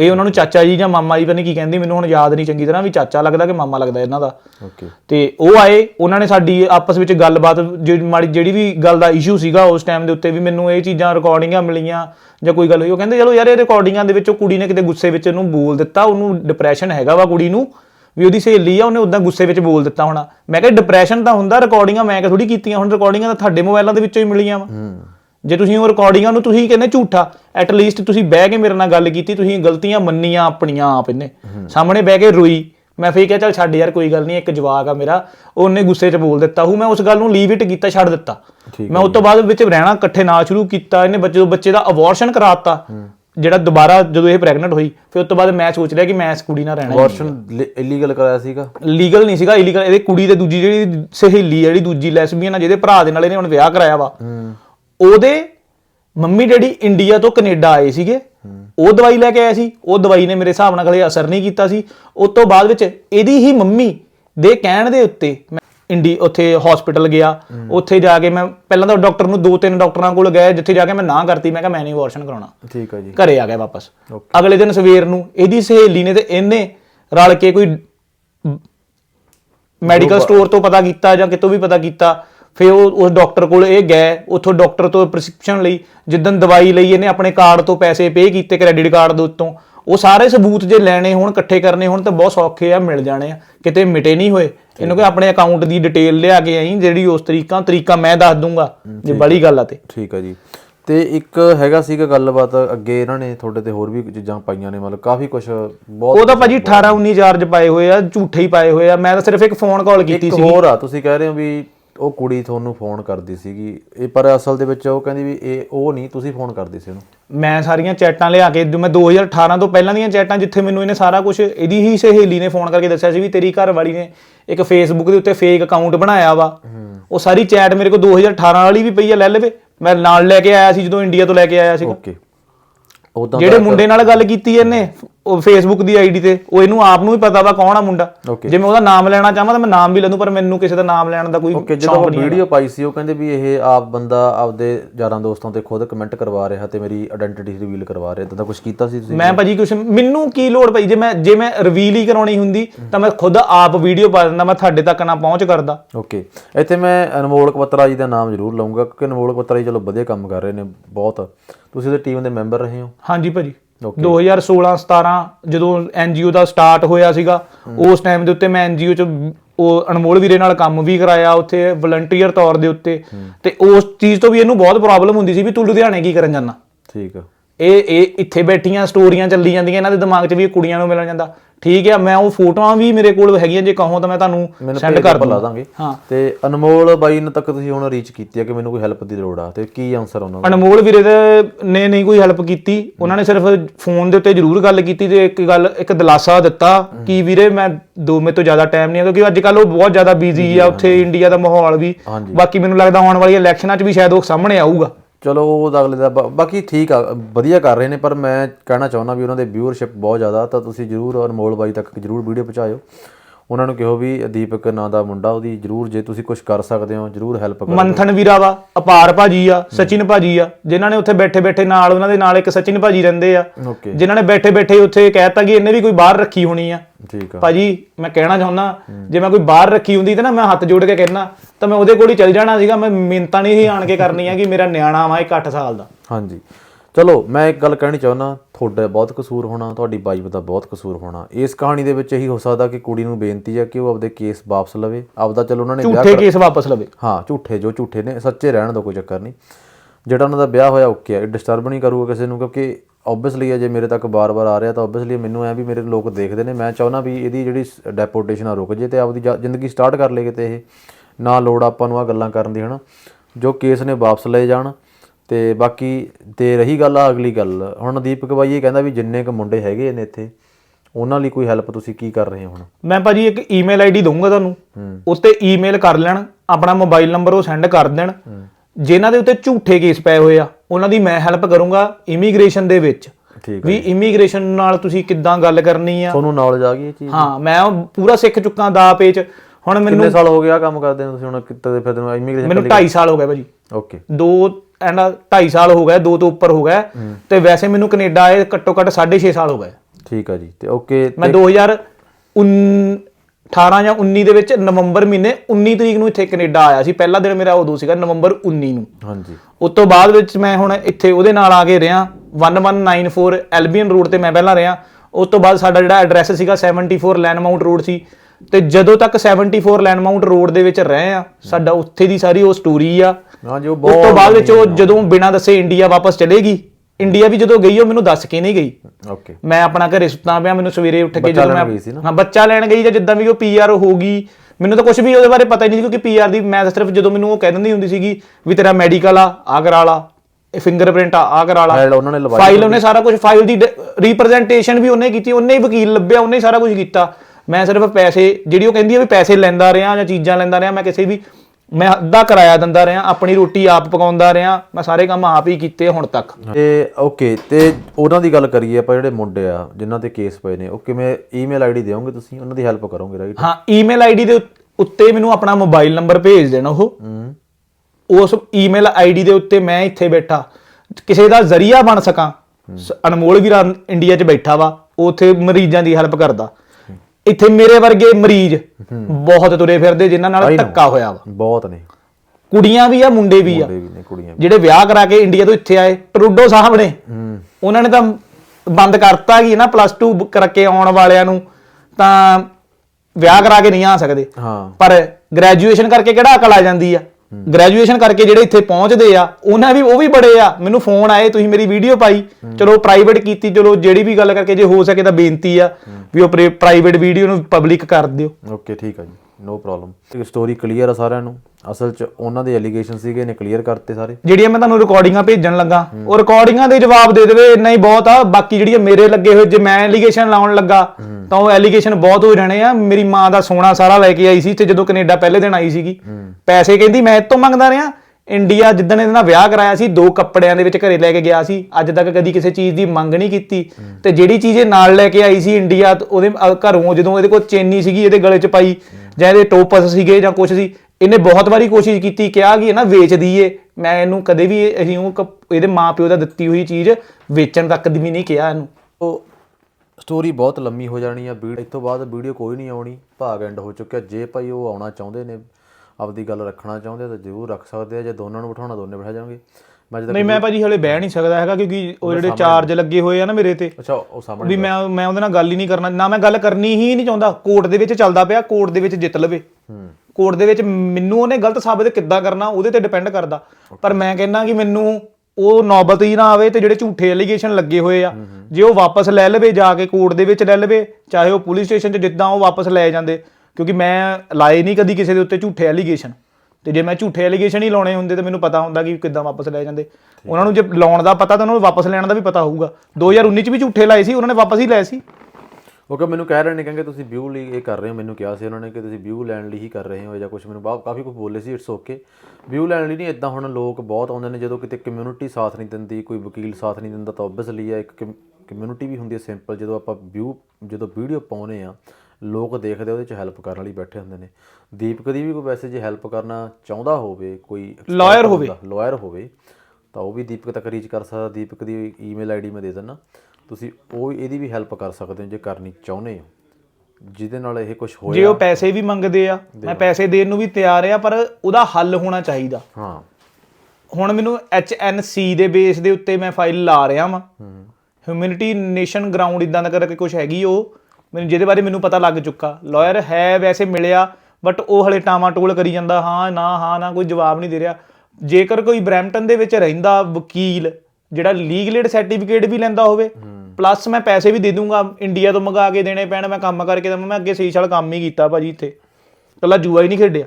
ਇਹ ਉਹਨਾਂ ਨੂੰ ਚਾਚਾ ਜੀ ਜਾਂ ਮਾਮਾ ਜੀ ਪਤਾ ਨਹੀਂ ਕੀ ਕਹਿੰਦੀ ਮੈਨੂੰ ਹੁਣ ਯਾਦ ਨਹੀਂ ਚੰਗੀ ਤਰ੍ਹਾਂ ਵੀ ਚਾਚਾ ਲੱਗਦਾ ਕਿ ਮਾਮਾ ਲੱਗਦਾ ਇਹਨਾਂ ਦਾ। ਓਕੇ ਤੇ ਉਹ ਆਏ ਉਹਨਾਂ ਨੇ ਸਾਡੀ ਆਪਸ ਵਿੱਚ ਗੱਲਬਾਤ ਜਿਹੜੀ ਮਾੜੀ ਜਿਹੜੀ ਵੀ ਗੱਲ ਦਾ ਇਸ਼ੂ ਸੀਗਾ ਉਸ ਟਾਈਮ ਦੇ ਉੱਤੇ ਵੀ ਮੈਨੂੰ ਇਹ ਚੀਜ਼ਾਂ ਰਿਕਾਰਡਿੰਗਾਂ ਮਿਲੀਆਂ ਜਾਂ ਕੋਈ ਗੱਲ ਹੋਈ ਉਹ ਕਹਿੰਦੇ ਚਲੋ ਯਾਰ ਇਹ ਰਿਕਾਰਡਿੰਗਾਂ ਦੇ ਵਿੱਚ ਉਹ ਕੁੜੀ ਨੇ ਕਿਤੇ ਗੁੱਸੇ ਵਿੱਚ ਉਹਨੂੰ ਬੋਲ ਦਿੱਤਾ ਉਹਨੂੰ ਡਿਪਰੈਸ਼ਨ ਹੈਗਾ ਵਾ ਕੁੜੀ ਨੂੰ ਵੀ ਉਹਦੀ ਸਹੇਲੀ ਆ ਉਹਨੇ ਉਦਾਂ ਗੁੱਸੇ ਵਿੱਚ ਬੋਲ ਦਿੱਤਾ ਹੋਣਾ। ਮੈਂ ਕਿਹਾ ਡਿਪਰੈਸ਼ਨ ਤਾਂ ਹੁੰਦਾ ਰਿਕਾਰਡਿੰਗਾਂ ਮੈਂ ਕਿ ਥੋੜੀ ਕੀਤੀਆਂ ਹੁਣ ਰਿਕਾਰਡਿੰਗਾਂ ਤਾਂ ਤੁਹਾਡੇ ਮੋਬਾਈਲਾਂ ਦੇ ਵਿੱਚੋਂ ਹੀ ਮਿਲੀਆਂ ਵਾ। ਹੂੰ। ਜੇ ਤੁਸੀਂ ਉਹ ਰਿਕਾਰਡਿੰਗਾਂ ਨੂੰ ਤੁਸੀਂ ਕਹਿੰਦੇ ਝੂਠਾ। ਐਟ ਲੀਸਟ ਤੁਸੀਂ ਬਹਿ ਕੇ ਮੇਰੇ ਨਾਲ ਗੱਲ ਕੀਤੀ ਤੁਸੀਂ ਗਲਤੀਆਂ ਮੰਨੀਆਂ ਆਪਣੀਆਂ ਆਪ ਇਹਨੇ। ਸਾਹਮਣੇ ਬਹਿ ਕੇ ਰੋਈ। ਮੈਂ ਫੇਰ ਕਿਹਾ ਚੱਲ ਛੱਡ ਯਾਰ ਕੋਈ ਗੱਲ ਨਹੀਂ ਇੱਕ ਜਵਾਕ ਆ ਮੇਰਾ ਉਹਨੇ ਗੁੱਸੇ 'ਚ ਬੋਲ ਦਿੱਤਾ। ਹੂੰ ਮੈਂ ਉਸ ਗੱਲ ਨੂੰ ਲੀਵ ਇਟ ਕੀਤਾ ਛੱਡ ਦਿੱਤਾ। ਮੈਂ ਉਸ ਤੋਂ ਬਾਅਦ ਵਿੱਚ ਰਹਿਣਾ ਇਕੱਠੇ ਨਾਲ ਸ਼ੁਰੂ ਕੀਤਾ ਇਹਨੇ ਬੱਚੇ ਬੱਚੇ ਦਾ ਅਬੋਰਸ਼ਨ ਕਰਾਤਾ। ਜਿਹੜਾ ਦੁਬਾਰਾ ਜਦੋਂ ਇਹ ਪ੍ਰੈਗਨੈਂਟ ਹੋਈ ਫਿਰ ਉਸ ਤੋਂ ਬਾਅਦ ਮੈਂ ਸੋਚ ਲਿਆ ਕਿ ਮੈਂ ਇਸ ਕੁੜੀ ਨਾਲ ਰਹਿਣਾ ਅਬੋਰਸ਼ਨ ਇਲੀਗਲ ਕਰਾਇਆ ਸੀਗਾ? ਲੀਗਲ ਨਹੀਂ ਸੀਗਾ ਇਲੀਗਲ ਇਹਦੇ ਕੁੜੀ ਦੇ ਦੂਜੀ ਜਿਹੜੀ ਸਹੇਲੀ ਜਿਹੜੀ ਦੂਜੀ ਲੈਸਬੀਅਨ ਆ ਜਿਹਦੇ ਭਰਾ ਦੇ ਨਾਲ ਇਹਨੇ ਹੁਣ ਵਿਆਹ ਕਰਾਇਆ ਵਾ। ਉਹਦੇ ਮੰਮੀ ਡੈਡੀ ਇੰਡੀਆ ਤੋਂ ਕੈਨੇਡਾ ਆਏ ਸੀਗੇ। ਉਹ ਦਵਾਈ ਲੈ ਕੇ ਆਇਆ ਸੀ। ਉਹ ਦਵਾਈ ਨੇ ਮੇਰੇ ਹਿਸਾਬ ਨਾਲ ਕਦੇ ਅਸਰ ਨਹੀਂ ਕੀਤਾ ਸੀ। ਉਸ ਤੋਂ ਬਾਅਦ ਵਿੱਚ ਇਹਦੀ ਹੀ ਮੰਮੀ ਦੇ ਕਹਿਣ ਦੇ ਉੱਤੇ ਮੈਂ ਇੰਡੀ ਉੱਥੇ ਹਸਪੀਟਲ ਗਿਆ। ਉੱਥੇ ਜਾ ਕੇ ਮੈਂ ਪਹਿਲਾਂ ਤਾਂ ਡਾਕਟਰ ਨੂੰ ਦੋ ਤਿੰਨ ਡਾਕਟਰਾਂ ਕੋਲ ਗਿਆ ਜਿੱਥੇ ਜਾ ਕੇ ਮੈਂ ਨਾ ਕਰਤੀ। ਮੈਂ ਕਿਹਾ ਮੈਂ ਨਹੀਂ ਅਬੋਰਸ਼ਨ ਕਰਾਉਣਾ। ਠੀਕ ਆ ਜੀ। ਘਰੇ ਆ ਗਿਆ ਵਾਪਸ. ਅਗਲੇ ਦਿਨ ਸਵੇਰ ਨੂੰ ਇਹਦੀ ਸਹੇਲੀ ਨੇ ਤੇ ਇਹਨੇ ਰਲ ਕੇ ਕੋਈ ਮੈਡੀਕਲ ਸਟੋਰ ਤੋਂ ਪਤਾ ਕੀਤਾ ਜਾਂ ਕਿਤੋਂ ਵੀ ਪਤਾ ਕੀਤਾ। ਫਿਰ ਉਹ ਉਸ ਡਾਕਟਰ ਕੋਲ ਇਹ ਗਏ ਉੱਥੋਂ ਡਾਕਟਰ ਤੋਂ ਪ੍ਰਿਸਕ੍ਰਿਪਸ਼ਨ ਲਈ ਜਿੱਦਨ ਦਵਾਈ ਲਈ ਇਹਨੇ ਆਪਣੇ ਕਾਰਡ ਤੋਂ ਪੈਸੇ ਪੇ ਕੀਤੇ ਕ੍ਰੈਡਿਟ ਕਾਰਡ ਦੇ ਉੱਤੋਂ। ਉਹ ਸਾਰੇ ਸਬੂਤ ਜੇ ਲੈਣੇ ਹੋਣ ਇਕੱਠੇ ਕਰਨੇ ਹੋਣ ਤਾਂ ਬਹੁਤ ਸੌਖੇ ਆ ਮਿਲ ਜਾਣੇ ਆ। ਕਿਤੇ ਮਿਟੇ ਨਹੀਂ ਹੋਏ। ਇਹਨੂੰ ਕਿ ਆਪਣੇ ਅਕਾਊਂਟ ਦੀ ਡਿਟੇਲ ਲਿਆ ਕੇ ਆਈ ਜਿਹੜੀ ਉਸ ਤਰੀਕਾ ਤਰੀਕਾ ਮੈਂ ਦੱਸ ਦੂੰਗਾ ਜੇ ਬੜੀ ਗੱਲ ਆ ਤੇ। ਠੀਕ ਆ ਜੀ। ਤੇ ਇੱਕ ਹੈਗਾ ਸੀਗਾ ਗੱਲਬਾਤ ਅੱਗੇ ਇਹਨਾਂ ਨੇ ਤੁਹਾਡੇ ਤੇ ਹੋਰ ਵੀ ਚੀਜ਼ਾਂ ਪਾਈਆਂ ਨੇ ਮਤਲਬ ਕਾਫੀ ਕੁਝ ਬਹੁਤ ਉਹ ਤਾਂ ਭਾਜੀ 18 19 ਚਾਰਜ ਪਾਏ ਹੋਏ ਆ ਝੂਠੇ ਹੀ ਪਾਏ ਹੋਏ ਆ। ਮੈਂ ਤਾਂ ਸਿਰਫ ਇੱਕ ਫੋਨ ਕਾਲ ਕੀਤੀ ਇੱਕ ਸੀ ਹੋਰ ਆ ਤੁਸੀਂ ਕਹਿ ਰਹੇ ਹੋ ਵੀ ਉਹ ਕੁੜੀ ਤੁਹਾਨੂੰ ਫੋਨ ਕਰਦੀ ਸੀਗੀ। ਇਹ ਪਰ ਅਸਲ ਦੇ ਵਿੱਚ ਉਹ ਕਹਿੰਦੀ ਵੀ ਇਹ ਉਹ ਨਹੀਂ ਤੁਸੀਂ ਫੋਨ ਕਰਦੇ ਸੀ ਉਹਨੂੰ। ਮੈਂ ਸਾਰੀਆਂ ਚੈਟਾਂ ਲਿਆ ਕੇ ਜੋ ਮੈਂ 2018 ਤੋਂ ਪਹਿਲਾਂ ਦੀਆਂ ਚੈਟਾਂ ਜਿੱਥੇ ਮੈਨੂੰ ਇਹਨੇ ਸਾਰਾ ਕੁਝ ਇਹਦੀ ਹੀ ਸਹੇਲੀ ਨੇ ਫੋਨ ਕਰਕੇ ਦੱਸਿਆ ਸੀ ਵੀ ਤੇਰੀ ਘਰ ਵਾਲੀ ਨੇ ਇੱਕ ਫੇਸਬੁੱਕ ਦੇ ਉੱਤੇ ਫੇਕ ਅਕਾਊਂਟ ਬਣਾਇਆ ਵਾ। ਉਹ ਸਾਰੀ ਚੈਟ ਮੇਰੇ ਕੋਲ 2018 ਵਾਲੀ ਵੀ ਪਈ ਆ ਲੈ ਲਵੇ। ਮੈਂ ਨਾਲ ਲੈ ਕੇ ਆਇਆ ਸੀ ਜਦੋਂ ਇੰਡੀਆ ਤੋਂ ਲੈ ਕੇ ਆਇਆ ਸੀ। ਓਕੇ। ਉਦਾਂ ਜਿਹੜੇ ਮੁੰਡੇ ਨਾਲ ਗੱਲ ਕੀਤੀ ਇਹਨੇ ਉਹ ਫੇਸਬੁੱਕ ਦੀ ਆਈਡੀ ਤੇ ਉਹ ਇਹਨੂੰ ਆਪ ਨੂੰ ਵੀ ਪਤਾ ਵਾ ਕੌਣ ਆ ਮੁੰਡਾ. ਜੇ ਮੈਂ ਉਹਦਾ ਨਾਮ ਲੈਣਾ ਚਾਹਾਂ ਤਾਂ ਮੈਂ ਨਾਮ ਵੀ ਲੈ ਲੂੰ ਪਰ ਮੈਨੂੰ ਕਿਸੇ ਦਾ ਨਾਮ ਲੈਣ ਦਾ ਕੋਈ ਓਕੇ ਜਦੋਂ ਉਹ ਵੀਡੀਓ ਪਾਈ ਸੀ ਉਹ ਕਹਿੰਦੇ ਵੀ ਇਹ ਆਪ ਬੰਦਾ ਆਪਦੇ ਯਾਰਾਂ ਦੋਸਤਾਂ ਤੇ ਖੁਦ ਕਮੈਂਟ ਕਰਵਾ ਰਿਹਾ ਤੇ ਮੇਰੀ ਆਇਡੈਂਟੀਟੀ ਰਿਵੀਲ ਕਰਵਾ ਰਿਹਾ। ਤਾਂ ਕੁਝ ਕੀਤਾ ਸੀ ਤੁਸੀਂ? ਮੈਂ ਭਾਜੀ ਕੁਛ ਮੈਨੂੰ ਕੀ ਲੋੜ ਪਈ? ਜੇ ਮੈਂ ਜੇ ਮੈਂ ਰਿਵੀਲ ਹੀ ਕਰਾਉਣੀ ਹੁੰਦੀ ਤਾਂ ਮੈਂ ਖੁਦ ਆਪ ਵੀਡੀਓ ਪਾ ਦਿੰਦਾ ਮੈਂ ਤੁਹਾਡੇ ਤੱਕ ਨਾ ਪਹੁੰਚ ਕਰਦਾ। ਓਕੇ ਇੱਥੇ ਮੈਂ ਅਨਮੋਲ ਕਵਤਰਾ ਜੀ ਦਾ ਨਾਮ ਜ਼ਰੂਰ ਲਵਾਂਗਾ ਕਿਉਂਕਿ ਅਨਮੋਲ ਕਵਤਰਾ ਜੀ ਚਲੋ ਵਧੀਆ ਕੰਮ ਕਰ ਰਹੇ ਨੇ ਬਹੁਤ। ਤੁਸੀਂ ਉਹਦੀ ਟੀਮ ਦੇ ਮੈਂਬਰ ਰਹੇ ਹੋ? ਹਾਂਜੀ ਭਾਜੀ. 2016 17 ਜਦੋਂ ਐਨਜੀਓ ਦਾ ਸਟਾਰਟ ਹੋਇਆ ਸੀਗਾ ਉਸ ਟਾਈਮ ਦੇ ਉੱਤੇ ਮੈਂ ਐਨਜੀਓ ਚ ਉਹ ਅਨਮੋਲ ਵੀਰੇ ਨਾਲ ਕੰਮ ਵੀ ਕਰਾਇਆ ਉੱਥੇ ਵਲੰਟੀਅਰ ਤੌਰ ਦੇ ਉੱਤੇ। ਤੇ ਉਸ ਚੀਜ਼ ਤੋਂ ਵੀ ਇਹਨੂੰ ਬਹੁਤ ਪ੍ਰੋਬਲਮ ਹੁੰਦੀ ਸੀ ਵੀ ਤੂੰ ਲੁਧਿਆਣੇ ਕੀ ਕਰਨ ਜਾਂਦਾ? ਠੀਕ ਆ। ਇਹ ਇਹ ਇੱਥੇ ਬੈਠੀਆਂ ਸਟੋਰੀਆਂ ਚੱਲੀ ਜਾਂਦੀਆਂ ਇਹਨਾਂ ਦੇ ਦਿਮਾਗ 'ਚ ਵੀ ਇਹ ਕੁੜੀਆਂ ਨੂੰ ਮਿਲਣ ਜਾਂਦਾ। ਠੀਕ ਹੈ ਮੈਂ ਉਹ ਫੋਟੋਆਂ ਵੀ ਮੇਰੇ ਕੋਲ ਹੈਗੀਆਂ ਜੇ ਕਹੋ ਤਾਂ ਮੈਂ ਤੁਹਾਨੂੰ ਸੈਂਡ ਕਰ ਦਿਓ, ਲਾ ਦੂੰਗਾ। ਦਾਂਗੇ। ਹਾਂ। ਤੇ ਅਨਮੋਲ ਬਾਈ ਨੂੰ ਤੱਕ ਤੁਸੀਂ ਹੁਣ ਰੀਚ ਕੀਤੀ ਹੈ ਕਿ ਮੈਨੂੰ ਕੋਈ ਹੈਲਪ ਦੀ ਲੋੜ ਆ? ਤੇ ਕੀ ਆਨਸਰ ਉਹਨਾਂ ਦਾ ਅਨਮੋਲ ਵੀਰੇ ਦੇ ਨੇ ਨਹੀਂ ਕੋਈ ਹੈਲਪ ਕੀਤੀ। ਉਹਨਾਂ ਨੇ ਸਿਰਫ ਫੋਨ ਦੇ ਉੱਤੇ ਜ਼ਰੂਰ ਗੱਲ ਕੀਤੀ ਤੇ ਇੱਕ ਗੱਲ ਇੱਕ ਦਿਲਾਸਾ ਦਿੱਤਾ ਕਿ ਵੀਰੇ ਮੈਂ ਦੋ ਮੇ ਤੋਂ ਜ਼ਿਆਦਾ ਟਾਈਮ ਨਹੀਂ ਹੈ ਕਿਉਂਕਿ ਅੱਜ ਕੱਲ ਉਹ ਬਹੁਤ ਜ਼ਿਆਦਾ ਬਿਜ਼ੀ ਆ ਉੱਥੇ ਇੰਡੀਆ ਦਾ ਮਾਹੌਲ ਵੀ। ਬਾਕੀ ਮੈਨੂੰ ਲੱਗਦਾ ਆਉਣ ਵਾਲੀ ਇਲੈਕਸ਼ਨਾਂ 'ਚ ਵੀ ਸ਼ਾਇਦ ਉਹ ਸਾਹਮਣੇ ਆਊਗਾ। ਚਲੋ ਉਹ ਅਗਲੇ ਦਾ ਬਾਕੀ ਠੀਕ ਆ ਵਧੀਆ ਕਰ ਰਹੇ ਨੇ ਪਰ ਮੈਂ ਕਹਿਣਾ ਚਾਹੁੰਦਾ ਵੀ ਉਹਨਾਂ ਦੇ ਵਿਊਅਰਸ਼ਿਪ ਬਹੁਤ ਜ਼ਿਆਦਾ ਤਾਂ ਤੁਸੀਂ ਜਰੂਰ ਅਨਮੋਲ ਬਾਈ ਤੱਕ ਜਰੂਰ ਵੀਡੀਓ ਪਹੁੰਚਾਇਓ। ਉਹਨਾਂ ਨੂੰ ਕਿਹੋ ਵੀ ਦੀਪਕ ਨਾਂ ਦਾ ਮੁੰਡਾ ਉਹਦੀ ਜਰੂਰ ਜੇ ਤੁਸੀਂ ਕੁਝ ਕਰ ਸਕਦੇ ਹੋ ਜਰੂਰ ਹੈਲਪ ਕਰੋ। ਮੰਥਨ ਵੀਰਾ ਵਾ ਅਪਾਰ ਭਾਜੀ ਆ ਸਚਿਨ ਭਾਜੀ ਆ ਜਿਨ੍ਹਾਂ ਨੇ ਉੱਥੇ ਬੈਠੇ ਬੈਠੇ ਨਾਲ ਉਹਨਾਂ ਦੇ ਨਾਲ ਇੱਕ ਸਚਿਨ ਭਾਜੀ ਰਹਿੰਦੇ ਆ। ਜਿਨ੍ਹਾਂ ਨੇ ਬੈਠੇ ਬੈਠੇ ਉੱਥੇ ਕਹਿਤਾ ਕਿ ਇਹਨੇ ਵੀ ਕੋਈ ਬਾਹਰ ਰੱਖੀ ਹੋਣੀ ਆ। ਠੀਕ ਆ। ਭਾਜੀ ਮੈਂ ਕਹਿਣਾ ਚਾਹੁੰਦਾ ਜੇ ਮੈਂ ਕੋਈ ਬਾਹਰ ਰੱਖੀ ਹੁੰਦੀ ਤੇ ਨਾ ਮੈਂ ਹੱਥ ਜੋੜ ਕੇ ਕਹਿਣਾ ਤਾਂ ਮੈਂ ਉਹਦੇ ਕੋਲ ਹੀ ਚੱਲ ਜਾਣਾ ਸੀਗਾ ਮੈਂ ਮਿੰਤਾਂ ਨਹੀਂ ਸੀ ਆਣ ਕੇ ਕਰਨੀਆਂ ਕਿ ਮੇਰਾ ਨਿਆਣਾ ਵਾ ਇੱਕ 8 ਸਾਲ ਦਾ। ਹਾਂਜੀ। ਚਲੋ ਮੈਂ ਇੱਕ ਗੱਲ ਕਹਿਣੀ ਚਾਹੁੰਦਾ ਤੁਹਾਡਾ ਬਹੁਤ ਕਸੂਰ ਹੋਣਾ ਤੁਹਾਡੀ ਵਾਈਫ ਦਾ ਬਹੁਤ ਕਸੂਰ ਹੋਣਾ। ਇਸ ਕਹਾਣੀ ਦੇ ਵਿੱਚ ਇਹੀ ਹੋ ਸਕਦਾ ਕਿ ਕੁੜੀ ਨੂੰ ਬੇਨਤੀ ਹੈ ਕਿ ਉਹ ਆਪਦੇ ਕੇਸ ਵਾਪਸ ਲਵੇ। ਆਪਦਾ ਚਲੋ ਉਹਨਾਂ ਨੇ ਵਿਆਹ ਝੂਠੇ ਕੇਸ ਵਾਪਸ ਲਵੇ। ਹਾਂ ਝੂਠੇ ਜੋ ਝੂਠੇ ਨੇ ਸੱਚੇ ਰਹਿਣ ਦੋ ਕੋਈ ਚੱਕਰ ਨਹੀਂ। ਜਿਹੜਾ ਉਹਨਾਂ ਦਾ ਵਿਆਹ ਹੋਇਆ ਓਕੇ ਹੈ ਡਿਸਟਰਬ ਨਹੀਂ ਕਰੂਗਾ ਕਿਸੇ ਨੂੰ ਕਿਉਂਕਿ ਆਬਵੀਅਸਲੀ ਜੇ ਮੇਰੇ ਤੱਕ ਬਾਰ-ਬਾਰ ਆ ਰਿਹਾ ਤਾਂ ਆਬਵੀਅਸਲੀ ਮੈਨੂੰ ਐ ਵੀ ਮੇਰੇ ਲੋਕ ਦੇਖਦੇ ਨੇ ਮੈਂ ਚਾਹੁੰਦਾ ਵੀ ਇਹਦੀ ਜਿਹੜੀ ਡੈਪੋਟੇਸ਼ਨ ਆ ਰੁਕ ਜੇ ਤੇ ਆਪਦੀ ਜ਼ਿੰਦਗੀ ਸਟਾਰਟ ਕਰ ਲੇ ਕਿਤੇ ਇਹ। ਨਾ ਲੋੜ ਆਪਾਂ ਨੂੰ ਆ ਗੱਲਾਂ ਕਰਨ ਦੀ ਹਨਾ। ਜੋ ਕੇਸ ਨੇ ਵਾਪਸ ਲਏ ਜਾਣ ਤੇ ਬਾਕੀ ਤੇ ਰਹੀ ਗੱਲ ਆ ਅਗਲੀ ਗੱਲ। ਹੁਣ ਦੀਪਕ ਬਾਈ ਇਹ ਕਹਿੰਦਾ ਵੀ ਜਿੰਨੇ ਕ ਮੁੰਡੇ ਹੈਗੇ ਨੇ ਇੱਥੇ ਉਹਨਾਂ ਲਈ ਕੋਈ ਹੈਲਪ ਤੁਸੀਂ ਕੀ ਕਰ ਰਹੇ ਹੋ ਹੁਣ? ਮੈਂ ਭਾਜੀ ਇੱਕ ਈਮੇਲ ਆਈਡੀ ਦਊਂਗਾ ਤੁਹਾਨੂੰ। ਉੱਤੇ ਈਮੇਲ ਕਰ ਲੈਣ ਆਪਣਾ ਮੋਬਾਈਲ ਨੰਬਰ ਉਹ ਸੈਂਡ ਕਰ ਦੇਣ। ਜਿਨ੍ਹਾਂ ਦੇ ਉੱਤੇ ਝੂਠੇ ਕੇਸ ਪਏ ਹੋਏ ਆ ਉਹਨਾਂ ਦੀ ਮੈਂ ਹੈਲਪ ਕਰੂੰਗਾ ਇਮੀਗ੍ਰੇਸ਼ਨ ਦੇ ਵਿੱਚ। ਠੀਕ ਵੀ ਇਮੀਗ੍ਰੇਸ਼ਨ ਨਾਲ ਤੁਸੀਂ ਕਿੱਦਾਂ ਗੱਲ ਕਰਨੀ ਆ? ਤੁਹਾਨੂੰ ਨੌਲੇਜ ਆ ਗਈ ਇਹ ਚੀਜ਼ ਹਾਂ ਮੈਂ ਉਹ ਪੂਰਾ ਸਿੱਖ ਚੁੱਕਾ ਦਾ ਪੇਚ ਹੁਣ ਮੈਨੂੰ ਕਿੰਨੇ ਸਾਲ ਹੋ ਗਿਆ ਕੰਮ ਕਰਦੇ ਨੂੰ ਤੁਸੀਂ ਹੁਣ ਕਿੱਤੇ ਦੇ ਫਿਰ ਤੈਨੂੰ ਇਮੀਗ੍ਰੇਸ਼ਨ ਮੈਨੂੰ 2.5 ਸਾਲ ਹੋ ਗਏ ਭਾਜੀ। ਓਕੇ ਦੋ ਐਂਡ 2.5 ਸਾਲ ਹੋ ਗਏ ਦੋ ਤੋਂ ਉੱਪਰ ਹੋ ਗਏ। ਤੇ ਵੈਸੇ ਮੈਨੂੰ ਕੈਨੇਡਾ ਆਏ ਘੱਟੋ ਘੱਟ 6.5 ਸਾਲ ਹੋ ਗਏ। ਠੀਕ ਆ ਜੀ ਤੇ ਓਕੇ ਮੈਂ 2018 ਜਾਂ 19 ਦੇ ਵਿੱਚ ਨਵੰਬਰ ਮਹੀਨੇ 19 ਤਰੀਕ ਨੂੰ ਇੱਥੇ ਕੈਨੇਡਾ ਆਇਆ ਸੀ। ਪਹਿਲਾ ਦਿਨ ਮੇਰਾ ਉਦੋਂ ਸੀਗਾ ਨਵੰਬਰ 19 ਨੂੰ। ਹਾਂਜੀ। ਉਸ ਤੋਂ ਬਾਅਦ ਵਿੱਚ ਮੈਂ ਹੁਣ ਇੱਥੇ ਉਹਦੇ ਨਾਲ ਆ ਕੇ ਰਿਹਾ। 1194 ਐਲਬੀਅਨ ਰੋਡ ਤੇ ਮੈਂ ਪਹਿਲਾਂ ਰਿਹਾ। ਉਸ ਤੋਂ ਬਾਅਦ ਸਾਡਾ ਜਿਹੜਾ ਐਡਰੈਸ ਸੀਗਾ 74 ਲੈਂਡਮਾਊਂਟ ਰੋਡ ਸੀ। ਤੇ ਜਦੋਂ ਤੱਕ 74 ਲੈਂਡਮਾਊਂਟ ਰੋਡ ਦੇ ਵਿੱਚ ਰਹੇ ਆ ਸਾਡਾ ਉੱਥੇ ਦੀ ਸਾਰੀ ਉਹ ਸਟੋਰੀ ਆ। ਹਾਂ ਜੀ ਉਸ ਤੋਂ ਬਾਅਦ ਵਿੱਚ ਉਹ ਜਦੋਂ ਬਿਨਾਂ ਦੱਸੇ ਇੰਡੀਆ ਵਾਪਸ ਚਲੇਗੀ ਇੰਡੀਆ ਵੀ ਜਦੋਂ ਗਈ ਉਹ ਮੈਨੂੰ ਦੱਸ ਕੇ ਨਹੀਂ ਗਈ। ਓਕੇ ਮੈਂ ਆਪਣਾ ਘਰੇ ਸੁੱਤਾ ਪਿਆ ਮੈਨੂੰ ਸਵੇਰੇ ਉੱਠ ਕੇ ਬੱਚਾ ਜਦੋਂ ਲੈਣ ਮੈਂ ਗਈ ਸੀ ਨਾ? ਹਾਂ ਬੱਚਾ ਲੈਣ ਗਈ ਜਾਂ ਜਿੱਦਾਂ ਵੀ ਉਹ ਪੀਆਰ ਹੋ ਗਈ ਮੈਨੂੰ ਤਾਂ ਕੁਝ ਵੀ ਉਹਦੇ ਬਾਰੇ ਪਤਾ ਹੀ ਨਹੀਂ ਸੀ ਕਿਉਂਕਿ ਪੀਆਰ ਦੀ ਮੈਂ ਤਾਂ ਸਿਰਫ ਜਦੋਂ ਮੈਨੂੰ ਉਹ ਕਹਿ ਦਿੰਦੀ ਹੁੰਦੀ ਸੀਗੀ ਵੀ ਤੇਰਾ ਮੈਡੀਕਲ ਆ ਆ ਕਰਾ ਲਾ ਇਹ ਫਿੰਗਰਪ੍ਰਿੰਟ ਆ ਆ ਕਰਾ ਲਾ। ਫਾਈਲ ਉਹਨਾਂ ਨੇ ਲਵਾਈ ਫਾਈਲ ਉਹਨੇ ਸਾਰਾ ਕੁਝ ਫਾਈਲ ਦੀ ਰਿਪਰੈਜ਼ੈਂਟੇਸ਼ਨ ਵੀ ਉਹਨੇ ਕੀਤੀ ਉਹਨੇ ਹੀ ਵਕੀਲ ਲੱਭਿਆ ਉਹਨੇ ਹੀ ਸਾਰਾ ਕੁਝ ਕੀਤਾ। ਮੈਂ ਸਿਰਫ ਪੈਸੇ ਜਿਹੜੀ ਉਹ ਕਹਿੰਦੀ ਆ ਵੀ ਪੈਸੇ ਲੈਂਦਾ ਰਿਹਾ ਜਾਂ ਚੀਜ਼ਾਂ ਲੈਂਦਾ ਰਿਹਾ ਮੈਂ ਕਿਸੇ ਵੀ ਮੈਂ ਅੱਧਾ ਕਿਰਾਇਆ ਦਿੰਦਾ ਰਿਹਾ ਆਪਣੀ ਰੋਟੀ ਆਪ ਪਕਾਉਂਦਾ ਰਿਹਾ ਮੈਂ ਸਾਰੇ ਕੰਮ ਆਪ ਹੀ ਕੀਤੇ ਹੁਣ ਤੱਕ। ਤੇ ਓਕੇ ਤੇ ਉਹਨਾਂ ਦੀ ਗੱਲ ਕਰੀਏ ਆਪਾਂ ਜਿਹੜੇ ਮੁੰਡੇ ਆ ਜਿਨ੍ਹਾਂ ਤੇ ਕੇਸ ਪਏ ਨੇ ਉਹ ਕਿਵੇਂ ਈਮੇਲ ਆਈਡੀ ਦਿਓਗੇ ਤੁਸੀਂ? ਉਹਨਾਂ ਦੀ ਹੈਲਪ ਕਰੋਗੇ ਰਾਈਟ ਹਾਂ ਈਮੇਲ ਆਈਡੀ ਦੇ ਉੱਤੇ ਮੈਨੂੰ ਆਪਣਾ ਮੋਬਾਈਲ ਨੰਬਰ ਭੇਜ ਦੇਣਾ ਉਹ। ਉਸ ਈਮੇਲ ਆਈਡੀ ਦੇ ਉੱਤੇ ਮੈਂ ਇੱਥੇ ਬੈਠਾ। ਕਿਸੇ ਦਾ ਜ਼ਰੀਆ ਬਣ ਸਕਾਂ। ਅਨਮੋਲ ਵੀਰਾ ਇੰਡੀਆ 'ਚ ਬੈਠਾ ਵਾ ਉੱਥੇ ਮਰੀਜ਼ਾਂ ਦੀ ਹੈਲਪ ਕਰਦਾ। ਇੱਥੇ ਮੇਰੇ ਵਰਗੇ ਮਰੀਜ਼ ਬਹੁਤ ਤੁਰੇ ਫਿਰਦੇ ਜਿਨ੍ਹਾਂ ਨਾਲ ਧੱਕਾ ਹੋਇਆ ਵਾ। ਬਹੁਤ ਨੇ। ਕੁੜੀਆਂ ਵੀ ਆ ਮੁੰਡੇ ਵੀ ਆ। ਮੁੰਡੇ ਵੀ ਨੇ ਕੁੜੀਆਂ ਵੀ ਜਿਹੜੇ ਵਿਆਹ ਕਰਾ ਕੇ ਇੰਡੀਆ ਤੋਂ ਇੱਥੇ ਆਏ ਟਰੂਡੋ ਸਾਹਿਬ ਨੇ। ਹੂੰ। ਉਹਨਾਂ ਨੇ ਤਾਂ ਬੰਦ ਕਰਤਾ ਕਿ ਨਾ ਪਲੱਸ 2 ਕਰਕੇ ਆਉਣ ਵਾਲਿਆਂ ਨੂੰ ਤਾਂ ਵਿਆਹ ਕਰਾ ਕੇ ਨਹੀਂ ਆ ਸਕਦੇ। ਹਾਂ। ਪਰ ਗ੍ਰੈਜੂਏਸ਼ਨ ਕਰਕੇ ਕਿਹੜਾ ਅਕਲ ਆ ਜਾਂਦੀ ਆ? ਗ੍ਰੈਜੂਏਸ਼ਨ ਕਰਕੇ ਜਿਹੜੇ ਇੱਥੇ ਪਹੁੰਚਦੇ ਆ, ਉਹਨਾਂ ਵੀ ਉਹ ਵੀ ਬੜੇ ਆ। ਮੈਨੂੰ ਫੋਨ ਆਏ, ਤੁਸੀਂ ਮੇਰੀ ਵੀਡੀਓ ਪਾਈ। ਚਲੋ ਪ੍ਰਾਈਵੇਟ ਕੀਤੀ, ਚਲੋ, ਜਿਹੜੀ ਵੀ ਗੱਲ ਕਰਕੇ ਜੇ ਹੋ ਸਕੇ ਤਾਂ ਬੇਨਤੀ ਆ ਵੀ ਉਹ ਪ੍ਰਾਈਵੇਟ ਵੀਡੀਓ ਨੂੰ ਪਬਲਿਕ ਕਰ ਦਿਓ। ਓਕੇ ਠੀਕ ਆ ਜੀ। ਨੋ ਪ੍ਰੋਬਲਮ ਸਟੋਰੀ ਕਲੀਅਰ ਆ ਸਾਰਿਆਂ ਨੂੰ। ਅਸਲ 'ਚ ਉਹਨਾਂ ਦੇ ਐਲੀਗੇਸ਼ਨ ਸੀਗੇ ਨੇ ਕਲੀਅਰ ਕਰਤੇ ਸਾਰੇ। ਜਿਹੜੀਆਂ ਮੈਂ ਤੁਹਾਨੂੰ ਰਿਕਾਰਡਿੰਗਾਂ ਭੇਜਣ ਲੱਗਾ ਉਹ ਰਿਕਾਰਡਿੰਗਾਂ ਦੇ ਜਵਾਬ ਦੇ ਦੇਵੇ ਇੰਨਾ ਹੀ ਬਹੁਤ ਆ ਬਾਕੀ ਜਿਹੜੀਆਂ ਮੇਰੇ ਲੱਗੇ ਹੋਏ ਜੇ ਮੈਂ ਐਲੀਗੇਸ਼ਨ ਲਾਉਣ ਲੱਗਾ ਤਾਂ ਉਹ ਐਲੀਗੇਸ਼ਨ ਬਹੁਤ ਹੋ ਜਾਣੇ ਆ। ਮੇਰੀ ਮਾਂ ਦਾ ਸੋਨਾ ਸਾਰਾ ਲੈ ਕੇ ਆਈ ਸੀ ਤੇ ਜਦੋਂ ਕੈਨੇਡਾ ਪਹਿਲੇ ਦਿਨ ਆਈ ਸੀਗੀ ਪੈਸੇ ਕਹਿੰਦੀ ਮੈਂ ਇਹ ਤੋਂ ਮੰਗਦਾ ਰਿਹਾ। ਇੰਡੀਆ ਜਿੱਦਣ ਇਹਦੇ ਨਾਲ ਵਿਆਹ ਕਰਾਇਆ ਸੀ ਦੋ ਕੱਪੜਿਆਂ ਦੇ ਵਿੱਚ ਘਰੇ ਲੈ ਕੇ ਗਿਆ ਸੀ। ਅੱਜ ਤੱਕ ਕਦੀ ਕਿਸੇ ਚੀਜ਼ ਦੀ ਮੰਗ ਨਹੀਂ ਕੀਤੀ। ਤੇ ਜਿਹੜੀ ਚੀਜ਼ ਇਹ ਨਾਲ ਲੈ ਕੇ ਆਈ ਸੀ ਇੰਡੀਆ ਉਹਦੇ ਘਰੋਂ ਜਦੋਂ ਇਹਦੇ ਕੋਲ ਚੇਨੀ ਸੀਗੀ ਇਹਦੇ ਗਲੇ 'ਚ ਪਾਈ ਜਾਂ ਇਹਦੇ ਟੋਪਸ ਸੀਗੇ ਜਾਂ ਕੁਝ ਸੀ ਇਹਨੇ ਬਹੁਤ ਵਾਰੀ ਕੋਸ਼ਿਸ਼ ਕੀਤੀ ਕਿਹਾ ਕਿ ਨਾ ਵੇਚ ਦਈਏ। ਮੈਂ ਇਹਨੂੰ ਕਦੇ ਵੀ ਅਸੀਂ ਉਹ ਇਹਦੇ ਮਾਪਿਓ ਦਾ ਦਿੱਤੀ ਹੋਈ ਚੀਜ਼ ਵੇਚਣ ਤੱਕ ਦੀ ਵੀ ਨਹੀਂ ਕਿਹਾ ਇਹਨੂੰ। ਉਹ ਸਟੋਰੀ ਬਹੁਤ ਲੰਮੀ ਹੋ ਜਾਣੀ ਆ ਵੀਡੀਓ ਇਸ ਤੋਂ ਬਾਅਦ ਵੀਡੀਓ ਕੋਈ ਨਹੀਂ ਆਉਣੀ ਭਾਗ ਐਂਡ ਹੋ ਚੁੱਕਿਆ। ਜੇ ਭਾਈ ਉਹ ਆਉਣਾ ਚਾਹੁੰਦੇ ਨੇ ਆਪਦੀ ਗੱਲ ਰੱਖਣਾ ਚਾਹੁੰਦੇ ਤਾਂ ਜ਼ਰੂਰ ਰੱਖ ਸਕਦੇ ਆ ਜੇ ਦੋਨਾਂ ਨੂੰ ਬਿਠਾਉਣਾ ਦੋਨੇ ਬਿਠਾ ਜਾਣਗੇ। ਨਹੀਂ ਮੈਂ ਭਾਜੀ ਹਲੇ ਬਹਿ ਨਹੀਂ ਸਕਦਾ ਹੈਗਾ ਕਿਉਂਕਿ ਉਹ ਜਿਹੜੇ ਚਾਰਜ ਲੱਗੇ ਹੋਏ ਆ ਨਾ ਮੇਰੇ ਤੇ। ਅੱਛਾ ਉਹ ਸਾਹਮਣੇ ਵੀ ਮੈਂ ਮੈਂ ਉਹਦੇ ਨਾਲ ਗੱਲ ਹੀ ਨਹੀਂ ਕਰਨਾ ਨਾ ਮੈਂ ਗੱਲ ਕਰਨੀ ਹੀ ਨਹੀਂ ਚਾਹੁੰਦਾ। ਕੋਰਟ ਦੇ ਵਿੱਚ ਚੱਲਦਾ ਪਿਆ ਕੋਰਟ ਦੇ ਵਿੱਚ ਜਿੱਤ ਲਵੇ। ਹੂੰ। ਕੋਰਟ ਦੇ ਵਿੱਚ ਮੈਨੂੰ ਉਹਨੇ ਗਲਤ ਸਾਬਤ ਕਿੱਦਾਂ ਕਰਨਾ ਉਹਦੇ ਤੇ ਡਿਪੈਂਡ ਕਰਦਾ। ਪਰ ਮੈਂ ਕਹਿੰਦਾ ਕਿ ਮੈਨੂੰ ਉਹ ਨੌਬਤ ਹੀ ਨਾ ਆਵੇ ਤੇ ਜਿਹੜੇ ਝੂਠੇ ਐਲੀਗੇਸ਼ਨ ਲੱਗੇ ਹੋਏ ਆ ਜੇ ਉਹ ਵਾਪਸ ਲੈ ਲਵੇ ਜਾ ਕੇ ਕੋਰਟ ਦੇ ਵਿੱਚ ਲੈ ਲਵੇ ਚਾਹੇ ਉਹ ਪੁਲਿਸ ਸਟੇਸ਼ਨ 'ਚ ਜਿੱਦਾਂ ਉਹ ਵਾਪਸ ਲੈ ਜਾਂਦੇ। ਕਿਉਂਕਿ ਮੈਂ ਲਾਏ ਨਹੀਂ ਕਦੀ ਕਿਸੇ ਦੇ ਉੱਤੇ ਝੂਠੇ ਐਲੀਗੇਸ਼ਨ ਤੇ ਜੇ ਮੈਂ ਝੂਠੇ ਐਲੀਗੇਸ਼ਨ ਹੀ ਲਾਉਣੇ ਹੁੰਦੇ ਤੇ ਮੈਨੂੰ ਪਤਾ ਹੁੰਦਾ ਕਿ ਕਿੱਦਾਂ ਵਾਪਸ ਲੈ ਜਾਂਦੇ। ਉਹਨਾਂ ਨੂੰ ਜੇ ਲਾਉਣ ਦਾ ਪਤਾ ਤਾਂ ਉਹਨਾਂ ਨੂੰ ਵਾਪਸ ਲੈਣ ਦਾ ਵੀ ਪਤਾ ਹੋਊਗਾ। 2019 ਚ ਵੀ ਝੂਠੇ ਲਾਏ ਸੀ ਉਹਨਾਂ ਨੇ ਵਾਪਸ ਹੀ ਲਏ ਸੀ। ਉਹ ਕਿ ਮੈਨੂੰ ਕਹਿ ਰਹੇ ਨੇ ਕਹਿੰਗੇ ਤੁਸੀਂ ਵਿਊ ਲਈ ਇਹ ਕਰ ਰਹੇ ਹੋ। ਮੈਨੂੰ ਕਿਹਾ ਸੀ ਉਹਨਾਂ ਨੇ ਕਿ ਤੁਸੀਂ ਵਿਊ ਲੈਣ ਲਈ ਹੀ ਕਰ ਰਹੇ ਹੋ ਜਾਂ ਕੁਝ ਮੈਨੂੰ ਬਹੁਤ ਕਾਫੀ ਕੁਝ ਬੋਲੇ ਸੀ ਇਟਸ ਓਕੇ ਵਿਊ ਲੈਣ ਲਈ ਨਹੀਂ ਇਦਾਂ ਹੁਣ ਲੋਕ ਬਹੁਤ ਆਉਂਦੇ ਨੇ ਜਦੋਂ ਕਿਤੇ ਕਮਿਊਨਿਟੀ ਸਾਥ ਨਹੀਂ ਦਿੰਦੀ ਕੋਈ ਵਕੀਲ ਸਾਥ ਨਹੀਂ ਦਿੰਦਾ ਤਾਂ ਆਬਵੀਅਸਲੀ ਆ ਇੱਕ ਕਮਿਊਨਿਟੀ ਵੀ ਹੁੰਦੀ ਹੈ ਸਿੰਪਲ ਜਦੋਂ ਆਪਾਂ ਵਿਊ ਜਦੋਂ ਵੀਡੀਓ ਪਾਉਨੇ ਆ ਲੋਕ ਦੇਖਦੇ ਉਹਦੇ ਚ ਹੈਲਪ ਕਰਨ ਵਾਲੀ ਬੈਠੇ ਹੁੰਦੇ ਨੇ। ਦੀਪਕ ਦੀ ਵੀ ਕੋਈ ਵੈਸੇ ਜੇ ਹੈਲਪ ਕਰਨਾ ਚਾਹੁੰਦਾ ਹੋਵੇ ਕੋਈ Lawyer ਹੋਵੇ। ਲਾਇਰ ਹੋਵੇ ਤਾਂ ਉਹ ਵੀ ਦੀਪਕ ਤੱਕ ਰੀਚ ਕਰ ਸਕਦਾ। ਦੀਪਕ ਦੀ ਈਮੇਲ ਆਈਡੀ ਮੈਂ ਦੇ ਦਿੰਦਾ। ਤੁਸੀਂ ਉਹ ਇਹਦੀ ਵੀ ਹੈਲਪ ਕਰ ਸਕਦੇ ਹੋ ਜੇ ਕਰਨੀ ਚਾਹੁੰਦੇ ਹੋ। ਜਿਹਦੇ ਨਾਲ ਇਹ ਕੁਝ ਜੇ ਹੋਇਆ ਉਹ ਪੈਸੇ ਵੀ ਮੰਗਦੇ ਆ ਮੈਂ ਪੈਸੇ ਦੇਣ ਨੂੰ ਵੀ ਤਿਆਰ ਆ ਪਰ ਉਹਦਾ ਹੱਲ ਹੋਣਾ ਚਾਹੀਦਾ। ਹਾਂ। ਹੁਣ ਮੈਨੂੰ ਐਚਐਨਸੀ ਦੇ ਬੇਸ ਦੇ ਉੱਤੇ ਮੈਂ ਫਾਈਲ ਲਾ ਰਿਹਾ ਵਾਂ। ਹਿਊਮੈਨਿਟੀ ਨੇਸ਼ਨ ਗਰਾਊਂਡ ਇਦਾਂ ਦਾ ਕਰਕੇ ਕੁਝ ਹੈਗੀ ਉਹ। ਮੈਨੂੰ ਜਿਹਦੇ ਬਾਰੇ ਮੈਨੂੰ ਪਤਾ ਲੱਗ ਚੁੱਕਾ। ਲਾਇਰ ਹੈ ਵੈਸੇ ਮਿਲਿਆ ਬਟ ਉਹ ਹਲੇ ਟਾਮਾ ਟੋਲ ਕਰੀ ਜਾਂਦਾ ਹਾਂ ਨਾ ਹਾਂ ਨਾ ਕੋਈ ਜਵਾਬ ਨਹੀਂ ਦੇ ਰਿਹਾ। ਜੇਕਰ ਕੋਈ ਬਰੈਂਪਟਨ ਦੇ ਵਿੱਚ ਰਹਿੰਦਾ ਵਕੀਲ ਜਿਹੜਾ ਲੀਗਲ ਏਡ ਸਰਟੀਫਿਕੇਟ ਵੀ ਲੈਂਦਾ ਹੋਵੇ ਪਲੱਸ ਮੈਂ ਪੈਸੇ ਵੀ ਦੇ ਦੂੰਗਾ ਇੰਡੀਆ ਤੋਂ ਮੰਗਾ ਕੇ ਦੇਣੇ ਪੈਣ ਮੈਂ ਕੰਮ ਕਰਕੇ ਦਵਾਂ ਮੈਂ ਅੱਗੇ 6 ਸਾਲ ਕੰਮ ਹੀ ਕੀਤਾ ਭਾਜੀ ਇੱਥੇ। ਕੱਲਾ ਜੂਆ ਹੀ ਨਹੀਂ ਖੇਡਿਆ।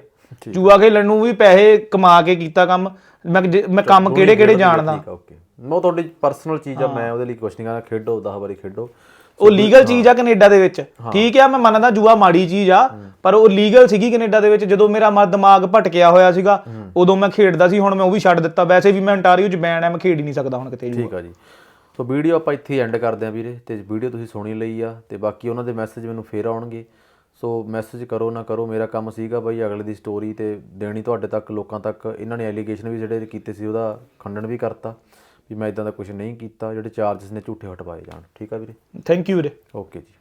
ਜੂਆ ਖੇਲਣ ਨੂੰ ਵੀ ਪੈਸੇ ਕਮਾ ਕੇ ਕੀਤਾ ਕੰਮ। ਮੈਂ ਮੈਂ ਕੰਮ ਕਿਹੜੇ ਕਿਹੜੇ ਜਾਣਦਾ। ਮੈਂ ਤੁਹਾਡੀ ਪਰਸਨਲ ਚੀਜ਼ ਆ ਮੈਂ ਉਹਦੇ ਲਈ ਕੁਝ ਨਹੀਂ ਕਹਿੰਦਾ ਖੇਡੋ 10 ਵਾਰੀ ਖੇਡੋ। ਉਹ ਲੀਗਲ ਚੀਜ਼ ਆ ਕੈਨੇਡਾ ਦੇ ਵਿੱਚ। ਠੀਕ ਆ ਮੈਂ ਮੰਨਦਾ ਜੂਆ ਮਾੜੀ ਚੀਜ਼ ਆ ਪਰ ਉਹ ਲੀਗਲ ਸੀਗੀ ਕੈਨੇਡਾ ਦੇ ਵਿੱਚ ਜਦੋਂ ਮੇਰਾ ਮਾ ਦਿਮਾਗ ਭਟਕਿਆ ਹੋਇਆ ਸੀਗਾ ਉਦੋਂ ਮੈਂ ਖੇਡਦਾ ਸੀ ਹੁਣ ਮੈਂ ਉਹ ਵੀ ਛੱਡ ਦਿੱਤਾ। ਵੈਸੇ ਵੀ ਮੈਂ ਅੰਟਾਰੀਓ 'ਚ ਬੈਨ ਆ ਮੈਂ ਖੇਡ ਹੀ ਨਹੀਂ ਸਕਦਾ ਹੁਣ ਕਿਤੇ ਠੀਕ ਆ ਜੀ। ਸੋ ਵੀਡੀਓ ਆਪਾਂ ਇੱਥੇ ਐਂਡ ਕਰਦੇ ਆਂ ਵੀਰੇ ਤੇ ਵੀਡੀਓ ਤੁਸੀਂ ਸੁਣੀ ਲਈ ਆ ਤੇ ਬਾਕੀ ਉਹਨਾਂ ਦੇ ਮੈਸੇਜ ਮੈਨੂੰ ਫੇਰ ਆਉਣਗੇ। ਸੋ ਮੈਸੇਜ ਕਰੋ ਨਾ ਕਰੋ ਮੇਰਾ ਕੰਮ ਸੀਗਾ ਬਾਈ ਅਗਲੇ ਦੀ ਸਟੋਰੀ ਤੇ ਦੇਣੀ ਤੁਹਾਡੇ ਤੱਕ ਲੋਕਾਂ ਤੱਕ ਇਹਨਾਂ ਨੇ ਐਲੀਗੇਸ਼ਨ ਵੀ ਜਿਹੜੇ ਕੀਤੇ ਸੀ ਉਹਦਾ ਖੰਡਨ ਵੀ ਕਰਤਾ। ਵੀ ਮੈਂ ਇਦਾਂ ਦਾ ਕੁਝ ਨਹੀਂ ਕੀਤਾ ਜਿਹੜੇ ਚਾਰजेस ਨੇ ਝੂਠੇ ਹਟਵਾਏ ਜਾਣ। ਠੀਕ ਆ ਵੀਰੇ? ਥੈਂਕ ਯੂ ਵੀਰੇ। ਓਕੇ ਜੀ।